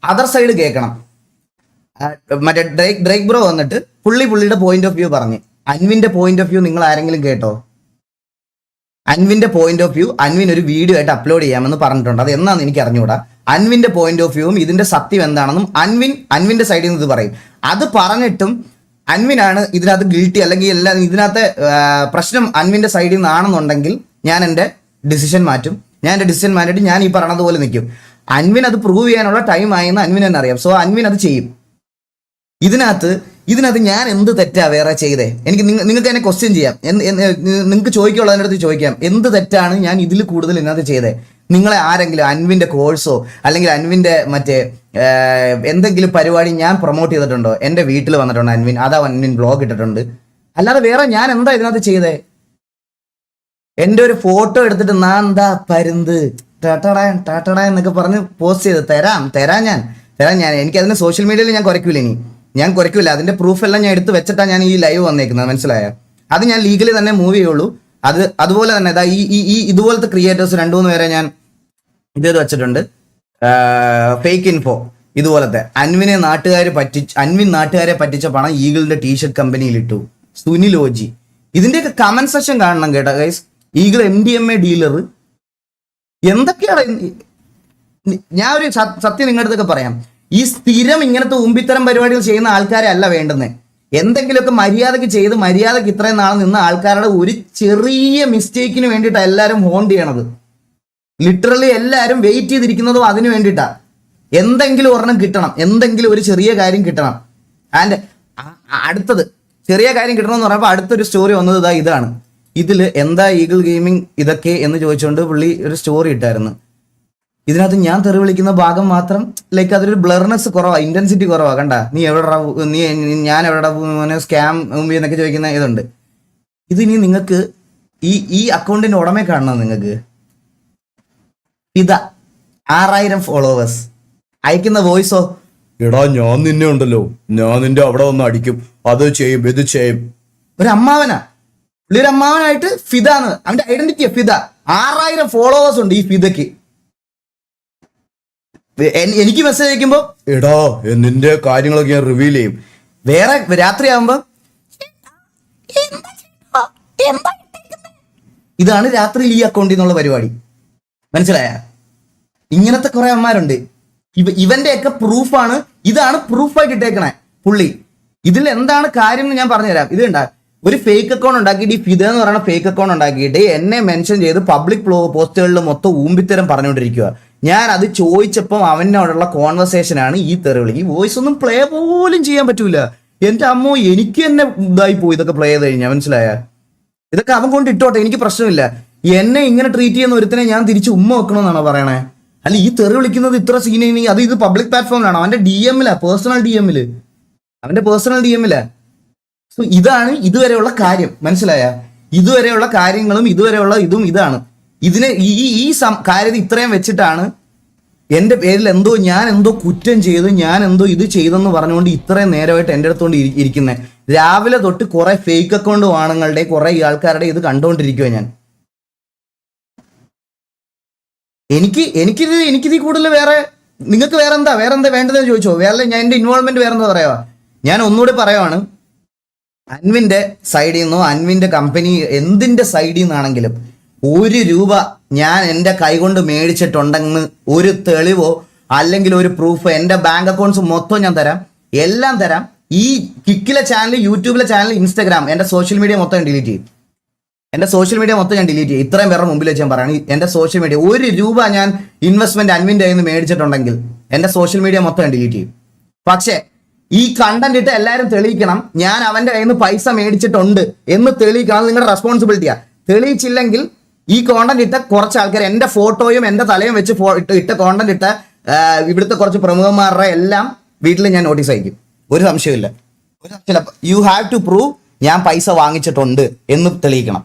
അതർ സൈഡ് കേൾക്കണം മറ്റേ ഡ്രേക്ക് ഡ്രേക്ക് ബ്രോ വന്നിട്ട് പുള്ളി പുള്ളിയുടെ പോയിന്റ് ഓഫ് വ്യൂ പറഞ്ഞു. അൻവിന്റെ പോയിന്റ് ഓഫ് വ്യൂ നിങ്ങൾ ആരെങ്കിലും കേട്ടോ? അൻവിന്റെ പോയിന്റ് ഓഫ് വ്യൂ അൻവിൻ ഒരു വീഡിയോ ആയിട്ട് അപ്ലോഡ് ചെയ്യാമെന്ന് പറഞ്ഞിട്ടുണ്ട്. അത് എന്നാന്ന് എനിക്ക് അറിഞ്ഞുകൂടാ അൻവിന്റെ പോയിന്റ് ഓഫ് വ്യൂവും ഇതിന്റെ സത്യം എന്താണെന്നും അൻവിൻ അൻവിന്റെ സൈഡിൽ നിന്ന് ഇത് പറയും. അത് പറഞ്ഞിട്ടും അൻവിനാണ് ഇതിനകത്ത് ഗിൽറ്റി അല്ലെങ്കിൽ എല്ലാ ഇതിനകത്തെ പ്രശ്നം അൻവിന്റെ സൈഡിൽ നിന്നാണെന്നുണ്ടെങ്കിൽ ഞാൻ എന്റെ ഡിസിഷൻ മാറ്റും. ഞാൻ എന്റെ ഡിസിഷൻ മാറ്റിയിട്ട് ഞാൻ ഈ പറഞ്ഞതുപോലെ നിൽക്കും. അൻവിൻ അത് പ്രൂവ് ചെയ്യാനുള്ള ടൈം ആയെന്ന് അൻവിൻ തന്നെ അറിയാം. സോ അൻവിൻ അത് ചെയ്യും. ഇതിനകത്ത് ഇതിനകത്ത് ഞാൻ എന്ത് തെറ്റാ വേറെ ചെയ്തേ? എനിക്ക് നിങ്ങ- നിങ്ങൾക്ക് എന്നെ ക്വസ്റ്റ്യൻ ചെയ്യാം. നിങ്ങൾക്ക് ചോദിക്കുള്ളതിന്റെ അടുത്ത് ചോദിക്കാം. എന്ത് തെറ്റാണ് ഞാൻ ഇതിൽ കൂടുതൽ ഇതിനകത്ത് ചെയ്തേ? നിങ്ങളെ ആരെങ്കിലും അൻവിന്റെ കോഴ്സോ അല്ലെങ്കിൽ അൻവിന്റെ മറ്റേ എന്തെങ്കിലും പരിപാടി ഞാൻ പ്രൊമോട്ട് ചെയ്തിട്ടുണ്ടോ? എന്റെ വീട്ടിൽ വന്നിട്ടുണ്ടോ അൻവിൻ? അതാ അൻവിൻ ബ്ലോഗ് ഇട്ടിട്ടുണ്ട്? അല്ലാതെ വേറെ ഞാൻ എന്താ ഇതിനകത്ത് ചെയ്തേ? എന്റെ ഒരു ഫോട്ടോ എടുത്തിട്ട് നാ എന്താ പരുന്ത്? ടാട്ടടാ ടാട്ടടാ എന്നൊക്കെ പറഞ്ഞ് പോസ്റ്റ് ചെയ്ത് തരാം തരാം ഞാൻ തരാം ഞാൻ. എനിക്ക് അതിന് സോഷ്യൽ മീഡിയയിൽ ഞാൻ കുറയ്ക്കൂല ഇനി. ഞാൻ കുറയ്ക്കൂല. അതിന്റെ പ്രൂഫ് എല്ലാം ഞാൻ എടുത്ത് വെച്ചിട്ടാണ് ഞാൻ ഈ ലൈവ് വന്നേക്കുന്നത്. മനസ്സിലായ? അത് ഞാൻ ലീഗലി തന്നെ മൂവ് ചെയ്യുള്ളൂ. അത് അതുപോലെ തന്നെ ഈ ഈ- ഇതുപോലത്തെ ക്രിയേറ്റേഴ്സ് രണ്ടു മൂന്ന് പേരെ ഞാൻ ഇത് ചെയ്ത് വെച്ചിട്ടുണ്ട്. ഫേക്ക് ഇൻഫോ ഇതുപോലത്തെ. അൻവിനെ നാട്ടുകാർ പറ്റിച്ച് അൻവിൻ നാട്ടുകാരെ പറ്റിച്ച പണം ഈഗിളിന്റെ ടീഷർട്ട് കമ്പനിയിൽ ഇട്ടു. സുനിൽ ഓജി. ഇതിന്റെയൊക്കെ കമന്റ് സെക്ഷൻ കാണണം കേട്ടോ guys eagle M D M A dealer. എന്തൊക്കെയാണ് ഞാൻ ഒരു സത്യം നിങ്ങളുടെ അടുത്തൊക്കെ പറയാം. ഈ സ്ഥിരം ഇങ്ങനത്തെ ഉമ്പിത്തരം പരിപാടികൾ ചെയ്യുന്ന ആൾക്കാരെ അല്ല വേണ്ടുന്നത് എന്തെങ്കിലുമൊക്കെ മര്യാദയ്ക്ക് ചെയ്ത് മര്യാദയ്ക്ക് ഇത്രയും നാൾ നിന്ന ആൾക്കാരുടെ ഒരു ചെറിയ മിസ്റ്റേക്കിന് വേണ്ടിയിട്ടാണ് എല്ലാവരും ഹോൺ ചെയ്യണത്. ലിറ്ററലി എല്ലാവരും വെയിറ്റ് ചെയ്തിരിക്കുന്നതും അതിന് വേണ്ടിയിട്ടാ. എന്തെങ്കിലും ഒരെണ്ണം കിട്ടണം. എന്തെങ്കിലും ഒരു ചെറിയ കാര്യം കിട്ടണം. ആൻഡ് അടുത്തത്. ചെറിയ കാര്യം കിട്ടണം എന്ന് പറയുമ്പോൾ അടുത്തൊരു സ്റ്റോറി വന്നത് ഇതാ ഇതാണ്. ഇതിൽ എന്താ ഈഗിൾ ഗെയിമിംഗ് ഇതൊക്കെ എന്ന് ചോദിച്ചുകൊണ്ട് പുള്ളി ഒരു സ്റ്റോറി ഇട്ടായിരുന്നു. ഇതിനകത്ത് ഞാൻ തെറി വിളിക്കുന്ന ഭാഗം മാത്രം ലൈക്ക് അതൊരു ബ്ലർനെസ് കുറവാ ഇന്റൻസിറ്റി കുറവാ കണ്ട? നീ എവിടെ നീ ഞാൻ എവിടെ സ്കാം എന്നൊക്കെ ചോദിക്കുന്ന ഇതുണ്ട്. ഇതിനി നിങ്ങൾക്ക് ഈ ഈ അക്കൗണ്ടിന്റെ ഉടമയെ കാണണം നിങ്ങൾക്ക്? ഇതാ ആറായിരം ഫോളോവേഴ്സ് അയക്കുന്ന വോയിസോ എടാ ഞാൻ നിന്നെ ഉണ്ടല്ലോ. ഞാൻ നിന്റെ അവിടെ വന്ന് അടിക്കും. അത് ചെയ്യും ഇത് ചെയ്യും. ഒരു അമ്മാവനാ പുള്ളി ഫിദ എന്ന് അവന്റെ ഐഡന്റിറ്റിയാ ഫിദ. ആറായിരം ഫോളോവേഴ്സ് ഉണ്ട് ഈ ഫിദക്ക് എൻ- എനിക്ക് മെസ്സേജ് അയക്കുമ്പോ എടാ നിന്റെ കാര്യങ്ങളൊക്കെ ഞാൻ റിവീൽ ചെയ്യും. വേറെ രാത്രിയാകുമ്പോ ഇതാണ് രാത്രിയിൽ ഈ അക്കൗണ്ടിൽ നിന്നുള്ള പരിപാടി. മനസ്സിലായ? ഇങ്ങനത്തെ കുറെ അമ്മമാരുണ്ട് ഇവ ഇവന്റെ ഒക്കെ പ്രൂഫാണ് ഇതാണ് പ്രൂഫായിട്ട് ഇട്ടേക്കണേ പുള്ളി. ഇതിൽ എന്താണ് കാര്യം എന്ന് ഞാൻ പറഞ്ഞുതരാം. ഇത് കണ്ട ഒരു ഫേക്ക് അക്കൗണ്ട് ഉണ്ടാക്കിയിട്ട് ഈ ഫിദ എന്ന് പറയുന്ന ഫേക്ക് അക്കൗണ്ട് ഉണ്ടാക്കിയിട്ട് എന്നെ മെൻഷൻ ചെയ്ത് പബ്ലിക് പോസ്റ്റുകളിൽ മൊത്തം ഊമ്പിത്തരം പറഞ്ഞുകൊണ്ടിരിക്കുക ഞാൻ അത് ചോദിച്ചപ്പം അവനോടുള്ള കോൺവെർസേഷൻ ആണ് ഈ തെറിവിളി ഈ വോയിസ് ഒന്നും പ്ലേ പോലും ചെയ്യാൻ പറ്റൂല. എന്റെ അമ്മോ എനിക്ക് തന്നെ ഇതായി പോയി. ഇതൊക്കെ പ്ലേ ചെയ്ത് കഴിഞ്ഞാൽ മനസ്സിലായ? ഇതൊക്കെ അവൻ കൊണ്ട് ഇട്ടോട്ടെ എനിക്ക് പ്രശ്നമില്ല. എന്നെ ഇങ്ങനെ ട്രീറ്റ് ചെയ്യുന്ന ഒരുത്തനെ ഞാൻ തിരിച്ച് ഉമ്മ വെക്കണമെന്നാണോ പറയണേ? അല്ല ഈ തെറി വിളിക്കുന്നത് ഇത്ര സീനി അത് ഇത് പബ്ലിക് പ്ലാറ്റ്ഫോമിലാണ് അവന്റെ ഡി എമ്മിലാ പേഴ്സണൽ ഡി എമ്മിൽ അവന്റെ പേഴ്സണൽ ഡി എമ്മിലാ സോ ഇതാണ് ഇതുവരെയുള്ള കാര്യം. മനസ്സിലായ? ഇതുവരെയുള്ള കാര്യങ്ങളും ഇതുവരെയുള്ള ഇതും ഇതാണ്. ഇതിനെ ഈ ഈ- കാര്യം കാര്യത ഇത്രയും വെച്ചിട്ടാണ് എന്റെ പേരിൽ എന്തോ ഞാൻ എന്തോ കുറ്റം ചെയ്തു ഞാൻ എന്തോ ഇത് ചെയ്തെന്ന് പറഞ്ഞുകൊണ്ട് ഇത്രയും നേരമായിട്ട് എന്റെ അടുത്തോണ്ട് ഇരിക്കുന്നത് രാവിലെ തൊട്ട് കുറെ ഫേക്ക് അക്കൗണ്ട് വാണങ്ങളുടെ കുറെ ആൾക്കാരുടെ ഇത് കണ്ടുകൊണ്ടിരിക്കുക ഞാൻ. എനിക്ക് എനിക്കിത് എനിക്കിത് കൂടുതൽ വേറെ നിങ്ങൾക്ക് വേറെന്താ? വേറെന്താ വേണ്ടതെന്ന് ചോദിച്ചോ? വേറെ ഞാൻ എന്റെ ഇൻവോൾവ്മെന്റ് വേറെ എന്താ പറയാ? ഞാൻ ഒന്നുകൂടി പറയുവാണ്. അൻവിന്റെ സൈഡിൽ നിന്നോ അൻവിന്റെ കമ്പനി എന്തിന്റെ സൈഡിൽ നിന്നാണെങ്കിലും ഒരു രൂപ ഞാൻ എന്റെ കൈകൊണ്ട് മേടിച്ചിട്ടുണ്ടെന്ന് ഒരു തെളിവോ അല്ലെങ്കിൽ ഒരു പ്രൂഫ് എന്റെ ബാങ്ക് അക്കൗണ്ട്സ് മൊത്തം ഞാൻ തരാം. എല്ലാം തരാം. ഈ കിക്കിലെ ചാനൽ യൂട്യൂബിലെ ചാനൽ ഇൻസ്റ്റാഗ്രാം എന്റെ സോഷ്യൽ മീഡിയ മൊത്തം ഞാൻ ഡിലീറ്റ് ചെയ്യും. എന്റെ സോഷ്യൽ മീഡിയ മൊത്തം ഞാൻ ഡിലീറ്റ് ചെയ്യും. ഇത്രയും പേരുടെ മുമ്പിൽ വെച്ച് ഞാൻ എന്റെ സോഷ്യൽ മീഡിയ ഒരു രൂപ ഞാൻ ഇൻവെസ്റ്റ്മെന്റ് അൻവിന്റെ കയ്യിൽ നിന്ന് മേടിച്ചിട്ടുണ്ടെങ്കിൽ എന്റെ സോഷ്യൽ മീഡിയ മൊത്തം ഞാൻ ഡിലീറ്റ് ചെയ്യും. പക്ഷേ ഈ കണ്ടന്റ് ഇട്ട് എല്ലാവരും തെളിയിക്കണം. ഞാൻ അവന്റെ കയ്യിൽ നിന്ന് പൈസ മേടിച്ചിട്ടുണ്ട് എന്ന് തെളിയിക്കണം. നിങ്ങളുടെ റെസ്പോൺസിബിലിറ്റിയാ തെളിയിച്ചില്ലെങ്കിൽ ഈ കോണ്ടന്റ് ഇട്ട കുറച്ച് ആൾക്കാർ എന്റെ ഫോട്ടോയും എന്റെ തലയും വെച്ച് ഇട്ട് കോണ്ടന്റ് ഇട്ട ഇവിടുത്തെ കുറച്ച് പ്രമുഖന്മാരുടെ എല്ലാം വീട്ടിൽ ഞാൻ നോട്ടീസ് അയക്കും. ഒരു സംശയമില്ല ഒരു സംശയമില്ല യു ഹാവ് ടു പ്രൂവ് ഞാൻ പൈസ വാങ്ങിച്ചിട്ടുണ്ട് എന്ന് തെളിയിക്കണം.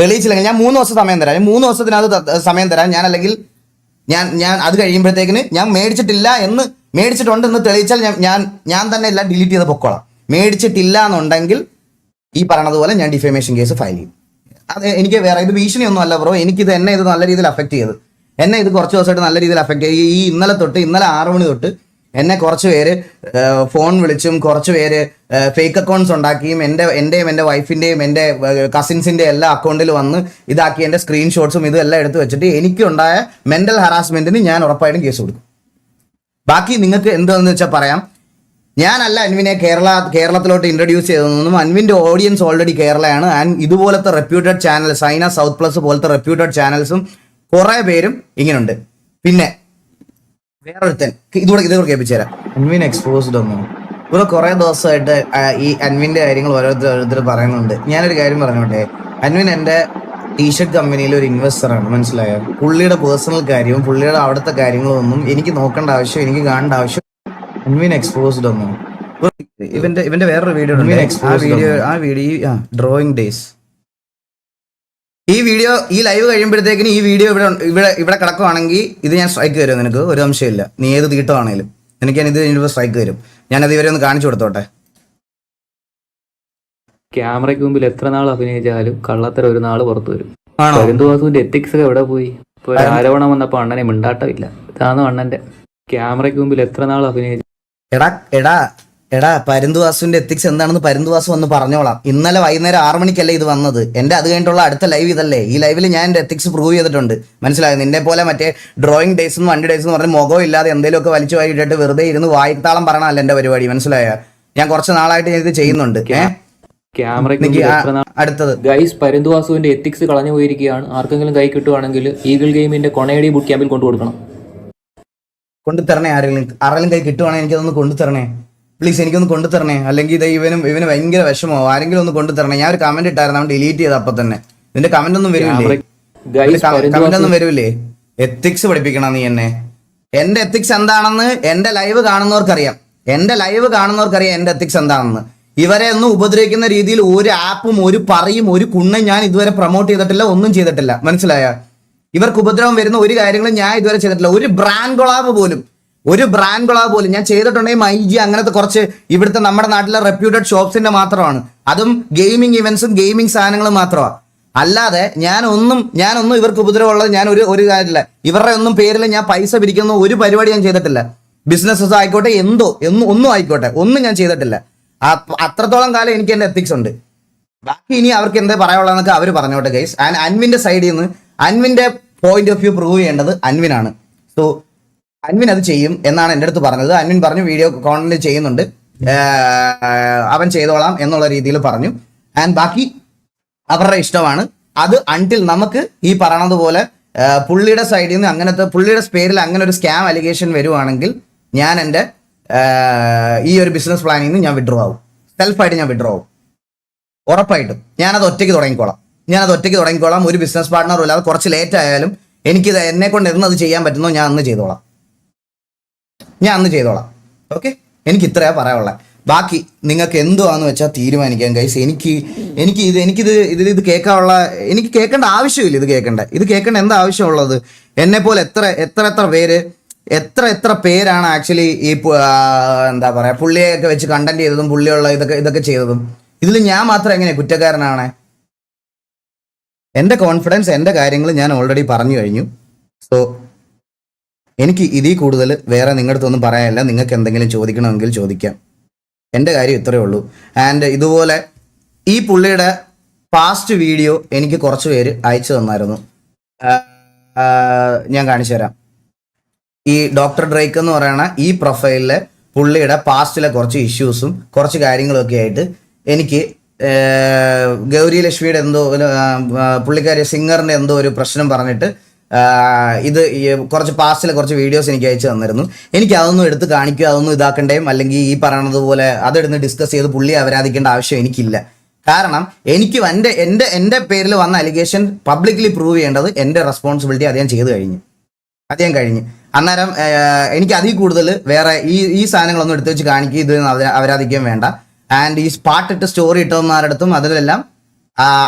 തെളിയിച്ചില്ലെങ്കിൽ ഞാൻ മൂന്ന് ദിവസം സമയം തരാം. മൂന്ന് ദിവസത്തിനകത്ത് സമയം തരാം. ഞാൻ അല്ലെങ്കിൽ ഞാൻ ഞാൻ അത് കഴിയുമ്പോഴത്തേക്കിന് ഞാൻ മേടിച്ചിട്ടില്ല എന്ന് മേടിച്ചിട്ടുണ്ട് എന്ന് തെളിയിച്ചാൽ ഞാൻ ഞാൻ തന്നെ എല്ലാം ഡിലീറ്റ് ചെയ്ത് പൊക്കോളാം. മേടിച്ചിട്ടില്ല എന്നുണ്ടെങ്കിൽ ഈ പറഞ്ഞതുപോലെ പോലെ ഞാൻ ഡിഫേമേഷൻ കേസ് ഫയൽ ചെയ്യും. അത് എനിക്ക് വേറെ ഇത് ഭീഷണിയൊന്നും അല്ല ബ്രോ എനിക്കിത് എന്നെ ഇത് നല്ല രീതിയിൽ അഫക്റ്റ് ചെയ്ത്. എന്നെ ഇത് കുറച്ച് ദിവസമായിട്ട് നല്ല രീതിയിൽ അഫക്റ്റ് ചെയ്ത്. ഈ ഇന്നലെ തൊട്ട് ഇന്നലെ ആറ് മണി തൊട്ട് എന്നെ കുറച്ച് പേര് ഫോൺ വിളിച്ചും കുറച്ച് പേര് ഫേക്ക് അക്കൗണ്ട്സ് ഉണ്ടാക്കിയും എന്റെ എന്റെയും എന്റെ വൈഫിന്റെയും എന്റെ കസിൻസിന്റെ എല്ലാ അക്കൗണ്ടിൽ വന്ന് ഇതാക്കി എന്റെ സ്ക്രീൻഷോട്ട്സും ഇതെല്ലാം എടുത്ത് വെച്ചിട്ട് എനിക്കുണ്ടായ മെന്റൽ ഹറാസ്മെന്റിന് ഞാൻ ഉറപ്പായിട്ടും കേസ് കൊടുക്കും. ബാക്കി നിങ്ങൾക്ക് എന്താണെന്ന് വെച്ചാൽ പറയാം. ഞാനല്ല അൻവിനെ കേരള കേരളത്തിലോട്ട് ഇൻട്രൊഡ്യൂസ് ചെയ്തതെന്നും അൻവിന്റെ ഓഡിയൻസ് ഓൾറെഡി കേരളയാണ് ആൻഡ് ഇതുപോലത്തെ reputed channel Saina South Plus പോലത്തെ റെപ്യൂട്ടഡ് ചാനൽസും കുറേ പേരും ഇങ്ങനുണ്ട്. പിന്നെ വേറൊരുത്തൻ ഇതുകൂടെ ഇതുകൂടെ കേൾപ്പിച്ചു തരാം അൻവിൻ എക്സ്പോസ്ഡ് ഒന്നും. ഇവിടെ കുറെ ദിവസമായിട്ട് ഈ അൻവിന്റെ കാര്യങ്ങൾ ഓരോരുത്തർ ഓരോരുത്തർ പറയുന്നുണ്ട്. ഞാനൊരു കാര്യം പറഞ്ഞോട്ടെ? അൻവിൻ എന്റെ ടീഷർട്ട് കമ്പനിയിൽ ഒരു ഇൻവെസ്റ്ററാണ് മനസ്സിലായോ? പുള്ളിയുടെ പേഴ്സണൽ കാര്യവും പുള്ളിയുടെ അവിടുത്തെ കാര്യങ്ങളും ഒന്നും എനിക്ക് നോക്കേണ്ട ആവശ്യം എനിക്ക് കാണേണ്ട ആവശ്യം അൻവിൻ എക്സ്പോസ്ഡ് ഒന്നും. ഇവന്റെ ഇവന്റെ വേറൊരു വീഡിയോ ആ വീഡിയോ ആ വീഡിയോ ഡ്രോയിങ് ഡേയ്സ് ഈ വീഡിയോ ഈ ലൈവ് കഴിയുമ്പോഴത്തേക്കിന് ഈ വീഡിയോ ഇവിടെ ഇവിടെ ഇവിടെ കിടക്കുവാണെങ്കിൽ ഇത് ഞാൻ സ്ട്രൈക്ക് തരും നിനക്ക്? ഒരു സംശയമില്ല നീ ഏത് തീട്ടമാണെങ്കിലും എനിക്ക് ഞാൻ ഇത് സ്ട്രൈക്ക് തരും. ഞാനത് ഇവരെ ഒന്ന് കാണിച്ചു കൊടുത്തോട്ടെ. ക്യാമറയ്ക്ക് മുമ്പിൽ എത്ര നാൾ അഭിനയിച്ചാലും കള്ളത്തര ഒരു നാൾ പുറത്തു വരും. ഹരിന്ദുവാസുവിന്റെ പരുന്തുവാസുവിന്റെ എത്തിക്സ് ഒക്കെ എവിടെ പോയി? ഇപ്പൊ ഒരു ആരോപണം വന്നപ്പോ അണ്ണനെ മിണ്ടാട്ടമില്ല. ഇതാണ് അണ്ണന്റെ. ക്യാമറയ്ക്ക് മുമ്പിൽ എത്ര നാൾ അഭിനയിച്ചു എടാ എടാ എടാ പരുന്തുവാസുവിന്റെ എത്തിക്സ് എന്താണെന്ന് പരുന്തുവാസു വന്ന് പറഞ്ഞോളാം. ഇന്നലെ വൈകുന്നേരം ആറു മണിക്കല്ലേ ഇത് വന്നത്? എന്റെ അത് കഴിഞ്ഞിട്ടുള്ള അടുത്ത ലൈവ് ഇതല്ലേ? ഈ ലൈവിൽ ഞാൻ എന്റെ എത്തിക്സ് പ്രൂവ് ചെയ്തിട്ടുണ്ട്. മനസ്സിലായോ? നിന്നെ പോലെ മറ്റേ ഡ്രോയിങ് ഡേയ്സ് എന്ന് വണ്ടി ഡേയ്സ് എന്ന് പറഞ്ഞ് മുഖം ഇല്ലാതെ എന്തെങ്കിലുമൊക്കെ വലിച്ചു വാരി ഇട്ടിട്ട് വെറുതെ ഇരുന്ന് വായിത്താളം പറയണമല്ല എന്റെ പരിപാടി? മനസ്സിലായ? ഞാൻ കുറച്ച് നാളായിട്ട് ഞാൻ ഇത് ചെയ്യുന്നുണ്ട്. ഏഹ് അടുത്തത്. ഗൈസ് പരുന്തുവാസുവിന്റെ എത്തിക്സ് കളഞ്ഞു പോയിരിക്കുകയാണ്. ആർക്കെങ്കിലും കൈ കിട്ടുവാണെങ്കിൽ ഈഗിൾ ഗെയിമിന്റെ കൊണയടി ബുക്ക് ക്യാമ്പിൽ കൊണ്ടു കൊടുക്കണം. കൊണ്ടു തരണേ ആരെങ്കിലും. ആരെങ്കിലും കൈ കിട്ടുവാണെങ്കിൽ എനിക്കതൊന്ന് കൊണ്ടു തരണേ. പ്ലീസ് എനിക്കൊന്ന് കൊണ്ടു തരണേ. അല്ലെങ്കിൽ ഇത് ഇവനും ഇവന് ഭയങ്കര വിഷമോ ആരെങ്കിലും ഒന്ന് കൊണ്ടു തരണേ. ഞാൻ ഒരു കമന്റ് ഇട്ടായിരുന്നു. അവൻ ഡിലീറ്റ് ചെയ്ത അപ്പൊ തന്നെ. നിന്റെ കമന്റ് ഒന്നും വരില്ലേ? കമന്റ് ഒന്നും വരില്ലേ? എത്തിക്സ് പഠിപ്പിക്കണം നീ എന്നെ. എന്റെ എത്തിക്സ് എന്താണെന്ന് എന്റെ ലൈവ് കാണുന്നവർക്കറിയാം. എന്റെ ലൈവ് കാണുന്നവർക്കറിയാം എന്റെ എത്തിക്സ് എന്താണെന്ന്. ഇവരെ ഒന്നും ഉപദ്രവിക്കുന്ന രീതിയിൽ ഒരു ആപ്പും ഒരു പറയും ഒരു കുണ്ണും ഞാൻ ഇതുവരെ പ്രൊമോട്ട് ചെയ്തിട്ടില്ല ഒന്നും ചെയ്തിട്ടില്ല. മനസ്സിലായ? ഇവർക്ക് ഉപദ്രവം വരുന്ന ഒരു കാര്യങ്ങളും ഞാൻ ഇതുവരെ ചെയ്തിട്ടില്ല. ഒരു ബ്രാൻഡ് കൊളാബ് പോലും ഒരു ബ്രാൻഡ് കൊളാബ് പോലും ഞാൻ ചെയ്തിട്ടുണ്ടെങ്കിൽ മൈജി അങ്ങനത്തെ കുറച്ച് ഇവിടുത്തെ നമ്മുടെ നാട്ടിലെ റെപ്യൂട്ടഡ് ഷോപ്സിന്റെ മാത്രമാണ്. അതും ഗെയിമിംഗ് ഇവന്റ്സും ഗെയിമിംഗ് സാധനങ്ങളും മാത്രമാണ് അല്ലാതെ ഞാൻ ഒന്നും ഞാൻ ഒന്നും ഇവർക്ക് ഉപദ്രവമുള്ളത് ഞാൻ ഒരു ഒരു കാര്യമില്ല. ഇവരുടെ ഒന്നും പേരിൽ ഞാൻ പൈസ പിരിക്കുന്ന ഒരു പരിപാടി ഞാൻ ചെയ്തിട്ടില്ല. ബിസിനസ്സസ് ആയിക്കോട്ടെ എന്തോ എന്നും ഒന്നും ആയിക്കോട്ടെ ഒന്നും ഞാൻ ചെയ്തിട്ടില്ല. അത്രത്തോളം കാലം എനിക്ക് എന്റെ എത്തിക്സ് ഉണ്ട്. ബാക്കി ഇനി അവർക്ക് എന്താ പറയാനുള്ളതെന്നൊക്കെ അവർ പറഞ്ഞോട്ടെ ഗൈസ് ആൻഡ് അൻവിന്റെ സൈഡിൽ നിന്ന് അൻവിന്റെ പോയിന്റ് ഓഫ് വ്യൂ പ്രൂവ് ചെയ്യേണ്ടത് അൻവിനാണ്. സോ അൻവിൻ അത് ചെയ്യും എന്നാണ് എന്റെ അടുത്ത് പറഞ്ഞത്. അൻവിൻ പറഞ്ഞു വീഡിയോ കോണ്ടന്റ് ചെയ്യുന്നുണ്ട്. അവൻ ചെയ്തോളാം എന്നുള്ള രീതിയിൽ പറഞ്ഞു. ആൻഡ് ബാക്കി അവരുടെ ഇഷ്ടമാണ്. അത് അൺടിൽ നമുക്ക് ഈ പറയണത് പോലെ പുള്ളിയുടെ സൈഡിൽ നിന്ന് അങ്ങനത്തെ പുള്ളിയുടെ പേരിൽ അങ്ങനെ ഒരു സ്കാം അലിഗേഷൻ വരുവാണെങ്കിൽ ഞാൻ എന്റെ ഈ ഒരു ബിസിനസ് പ്ലാനിൽ നിന്ന് ഞാൻ വിഡ്രോ ആവും. സെൽഫായിട്ട് ഞാൻ വിഡ്രോ ആവും. ഉറപ്പായിട്ടും. ഞാനത് ഒറ്റയ്ക്ക് തുടങ്ങിക്കോളാം. ഞാനത് ഒറ്റയ്ക്ക് തുടങ്ങിക്കോളാം. ഒരു ബിസിനസ് പാർട്ട്ണറും ഇല്ലാതെ കുറച്ച് ലേറ്റ് ആയാലും എനിക്ക് എന്നെ കൊണ്ട് എന്ന് അത് ചെയ്യാൻ പറ്റുന്നോ ഞാൻ അന്ന് ചെയ്തോളാം. ഞാൻ അന്ന് ചെയ്തോളാം. ഓക്കെ എനിക്ക് ഇത്രയാ പറയാനുള്ളത് ബാക്കി നിങ്ങൾക്ക് എന്തുവാന്ന് വെച്ചാൽ തീരുമാനിക്കാം ഗൈസ് എനിക്ക് എനിക്ക് ഇത് എനിക്കിത് ഇതിൽ ഇത് കേൾക്കാനുള്ള എനിക്ക് കേൾക്കേണ്ട ആവശ്യമില്ല ഇത് കേൾക്കേണ്ട. ഇത് കേൾക്കേണ്ട എന്താ ആവശ്യമുള്ളത്? എന്നെ എത്ര എത്ര എത്ര പേര് എത്ര എത്ര പേരാണ് ആക്ച്വലി ഈ എന്താ പറയാ പുള്ളിയൊക്കെ വെച്ച് കണ്ടന്റ് ചെയ്തതും പുള്ളിയുള്ള ഇതൊക്കെ ഇതൊക്കെ ചെയ്തതും? ഇതിൽ ഞാൻ മാത്രം എങ്ങനെ കുറ്റക്കാരനാണ്? എന്റെ കോൺഫിഡൻസ് എന്റെ കാര്യങ്ങൾ ഞാൻ ഓൾറെഡി പറഞ്ഞു കഴിഞ്ഞു. സോ എനിക്ക് ഇതിൽ കൂടുതൽ വേറെ നിങ്ങളുടെ അടുത്തൊന്നും പറയാനില്ല. നിങ്ങൾക്ക് എന്തെങ്കിലും ചോദിക്കണമെങ്കിൽ ചോദിക്കാം. എന്റെ കാര്യം ഇത്രയേ ഉള്ളൂ. ആൻഡ് ഇതുപോലെ ഈ പുള്ളിയുടെ പാസ്റ്റ് വീഡിയോ എനിക്ക് കുറച്ച് പേര് അയച്ചു തന്നായിരുന്നു. ഞാൻ കാണിച്ചു തരാം. ഈ ഡോക്ടർ ഡ്രേക്ക് എന്ന് പറയുന്ന ഈ പ്രൊഫൈലിലെ പുള്ളിയുടെ പാസ്റ്റിലെ കുറച്ച് ഇഷ്യൂസും കുറച്ച് കാര്യങ്ങളൊക്കെ ആയിട്ട് എനിക്ക് ഗൗരി ലക്ഷ്മിയുടെ എന്തോ പുള്ളിക്കാരി സിംഗറിന്റെ എന്തോ ഒരു പ്രശ്നം പറഞ്ഞിട്ട് ഇത് കുറച്ച് പാസ്റ്റിലെ കുറച്ച് വീഡിയോസ് എനിക്ക് അയച്ചു തന്നിരുന്നു. എനിക്ക് അതൊന്നും എടുത്ത് കാണിക്കുക അതൊന്നും ഇതാക്കണ്ടേയും അല്ലെങ്കിൽ ഈ പറയണത് പോലെ അതെടുന്ന് ഡിസ്കസ് ചെയ്ത് പുള്ളി അപരാധിക്കേണ്ട ആവശ്യം എനിക്കില്ല. കാരണം എനിക്ക് എന്റെ എന്റെ എന്റെ പേരിൽ വന്ന അലിഗേഷൻ പബ്ലിക്കലി പ്രൂവ് ചെയ്യേണ്ടത് എന്റെ റെസ്പോൺസിബിലിറ്റി ഞാൻ ചെയ്തു കഴിഞ്ഞു. ഞാൻ കഴിഞ്ഞു. അന്നേരം എനിക്ക് അതിൽ കൂടുതൽ വേറെ ഈ ഈ സാധനങ്ങളൊന്നും എടുത്തു വെച്ച് കാണിക്കുക ഇത് അവരധികം വേണ്ട. ആൻഡ് ഈ പാട്ടിട്ട് സ്റ്റോറി ഇട്ടവന്മാരടുത്തും അതിലെല്ലാം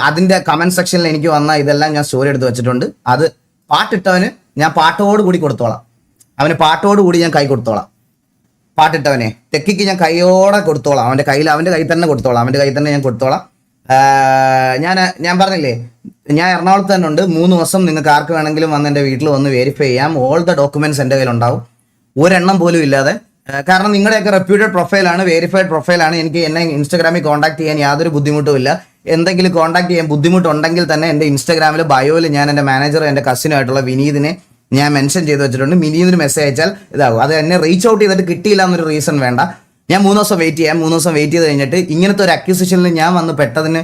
അതിന്റെ കമന്റ് സെക്ഷനിൽ എനിക്ക് വന്ന ഇതെല്ലാം ഞാൻ സ്റ്റോറി എടുത്ത് വെച്ചിട്ടുണ്ട്. അത് പാട്ടിട്ടവന് ഞാൻ പാട്ടോട് കൂടി കൊടുത്തോളാം. അവന് പാട്ടോട് കൂടി ഞാൻ കൈ കൊടുത്തോളാം. പാട്ടിട്ടവനെ തെക്കിക്ക് ഞാൻ കൈയോടെ കൊടുത്തോളാം. അവന്റെ കയ്യിൽ അവന്റെ കൈ തന്നെ കൊടുത്തോളാം. അവന്റെ കൈ തന്നെ ഞാൻ കൊടുത്തോളാം. ഞാൻ ഞാൻ പറഞ്ഞില്ലേ? ഞാൻ എറണാകുളത്ത് തന്നെ ഉണ്ട്. മൂന്ന് ദിവസം നിങ്ങൾക്ക് ആർക്ക് വേണമെങ്കിലും വന്ന് എന്റെ വീട്ടിൽ വന്ന് വെരിഫൈ ചെയ്യാം. ഓൾ ദ ഡോക്യുമെന്റ്സ് എന്റെ കയ്യിലുണ്ടാവും ഒരെണ്ണം പോലും ഇല്ലാതെ. കാരണം നിങ്ങളുടെയൊക്കെ റെപ്യൂട്ടഡ് പ്രൊഫൈലാണ് വെരിഫൈഡ് പ്രൊഫൈലാണ് എനിക്ക് എന്നെ ഇൻസ്റ്റാഗ്രാമിൽ കോൺടാക്ട് ചെയ്യാൻ യാതൊരു ബുദ്ധിമുട്ടും ഇല്ല. എന്തെങ്കിലും കോൺടാക്ട് ചെയ്യാൻ ബുദ്ധിമുട്ടുണ്ടെങ്കിൽ തന്നെ എന്റെ ഇൻസ്റ്റാഗ്രാമിൽ ബയോയിൽ ഞാൻ എന്റെ മാനേജർ എന്റെ കസിനുമായിട്ടുള്ള വിനീതിനെ ഞാൻ മെൻഷൻ ചെയ്ത് വെച്ചിട്ടുണ്ട്. വിനീതിന് മെസ്സേജ് അയച്ചാൽ ഇതാകും അത് എന്നെ റീച്ച് ഔട്ട് ചെയ്തിട്ട് കിട്ടിയില്ല എന്നൊരു റീസൺ വേണ്ട. ഞാൻ മൂന്ന് ദിവസം വെയിറ്റ് ചെയ്യാം. മൂന്ന് ദിവസം വെയിറ്റ് ചെയ്ത് കഴിഞ്ഞിട്ട് ഇങ്ങനത്തെ ഒരു അക്യൂസിഷനിൽ ഞാൻ വന്ന് പെട്ടതിന്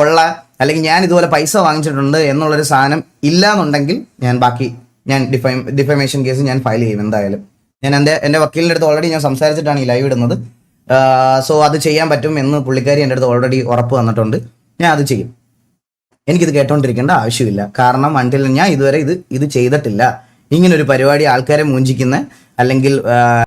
ഉള്ള അല്ലെങ്കിൽ ഞാൻ ഇതുപോലെ പൈസ വാങ്ങിച്ചിട്ടുണ്ട് എന്നുള്ളൊരു സാധനം ഇല്ല എന്നുണ്ടെങ്കിൽ ഞാൻ ബാക്കി ഞാൻ ഡിഫൈ ഡിഫൈമേഷൻ കേസ് ഞാൻ ഫയൽ ചെയ്യും എന്തായാലും. ഞാൻ എന്റെ എന്റെ വക്കീലിന്റെ അടുത്ത് ഓൾറെഡി ഞാൻ സംസാരിച്ചിട്ടാണ് ഈ ലൈവ് ഇടുന്നത്. സോ അത് ചെയ്യാൻ പറ്റും എന്ന് പുള്ളിക്കാരി എന്റെ അടുത്ത് ഓൾറെഡി ഉറപ്പ് വന്നിട്ടുണ്ട് ഞാൻ അത് ചെയ്യും. എനിക്കിത് കേട്ടോണ്ടിരിക്കേണ്ട ആവശ്യമില്ല. കാരണം അണ്ടിൽ ഞാൻ ഇതുവരെ ഇത് ഇത് ചെയ്തിട്ടില്ല. ഇങ്ങനൊരു പരിപാടി ആൾക്കാരെ മൂഞ്ചിക്കുന്ന അല്ലെങ്കിൽ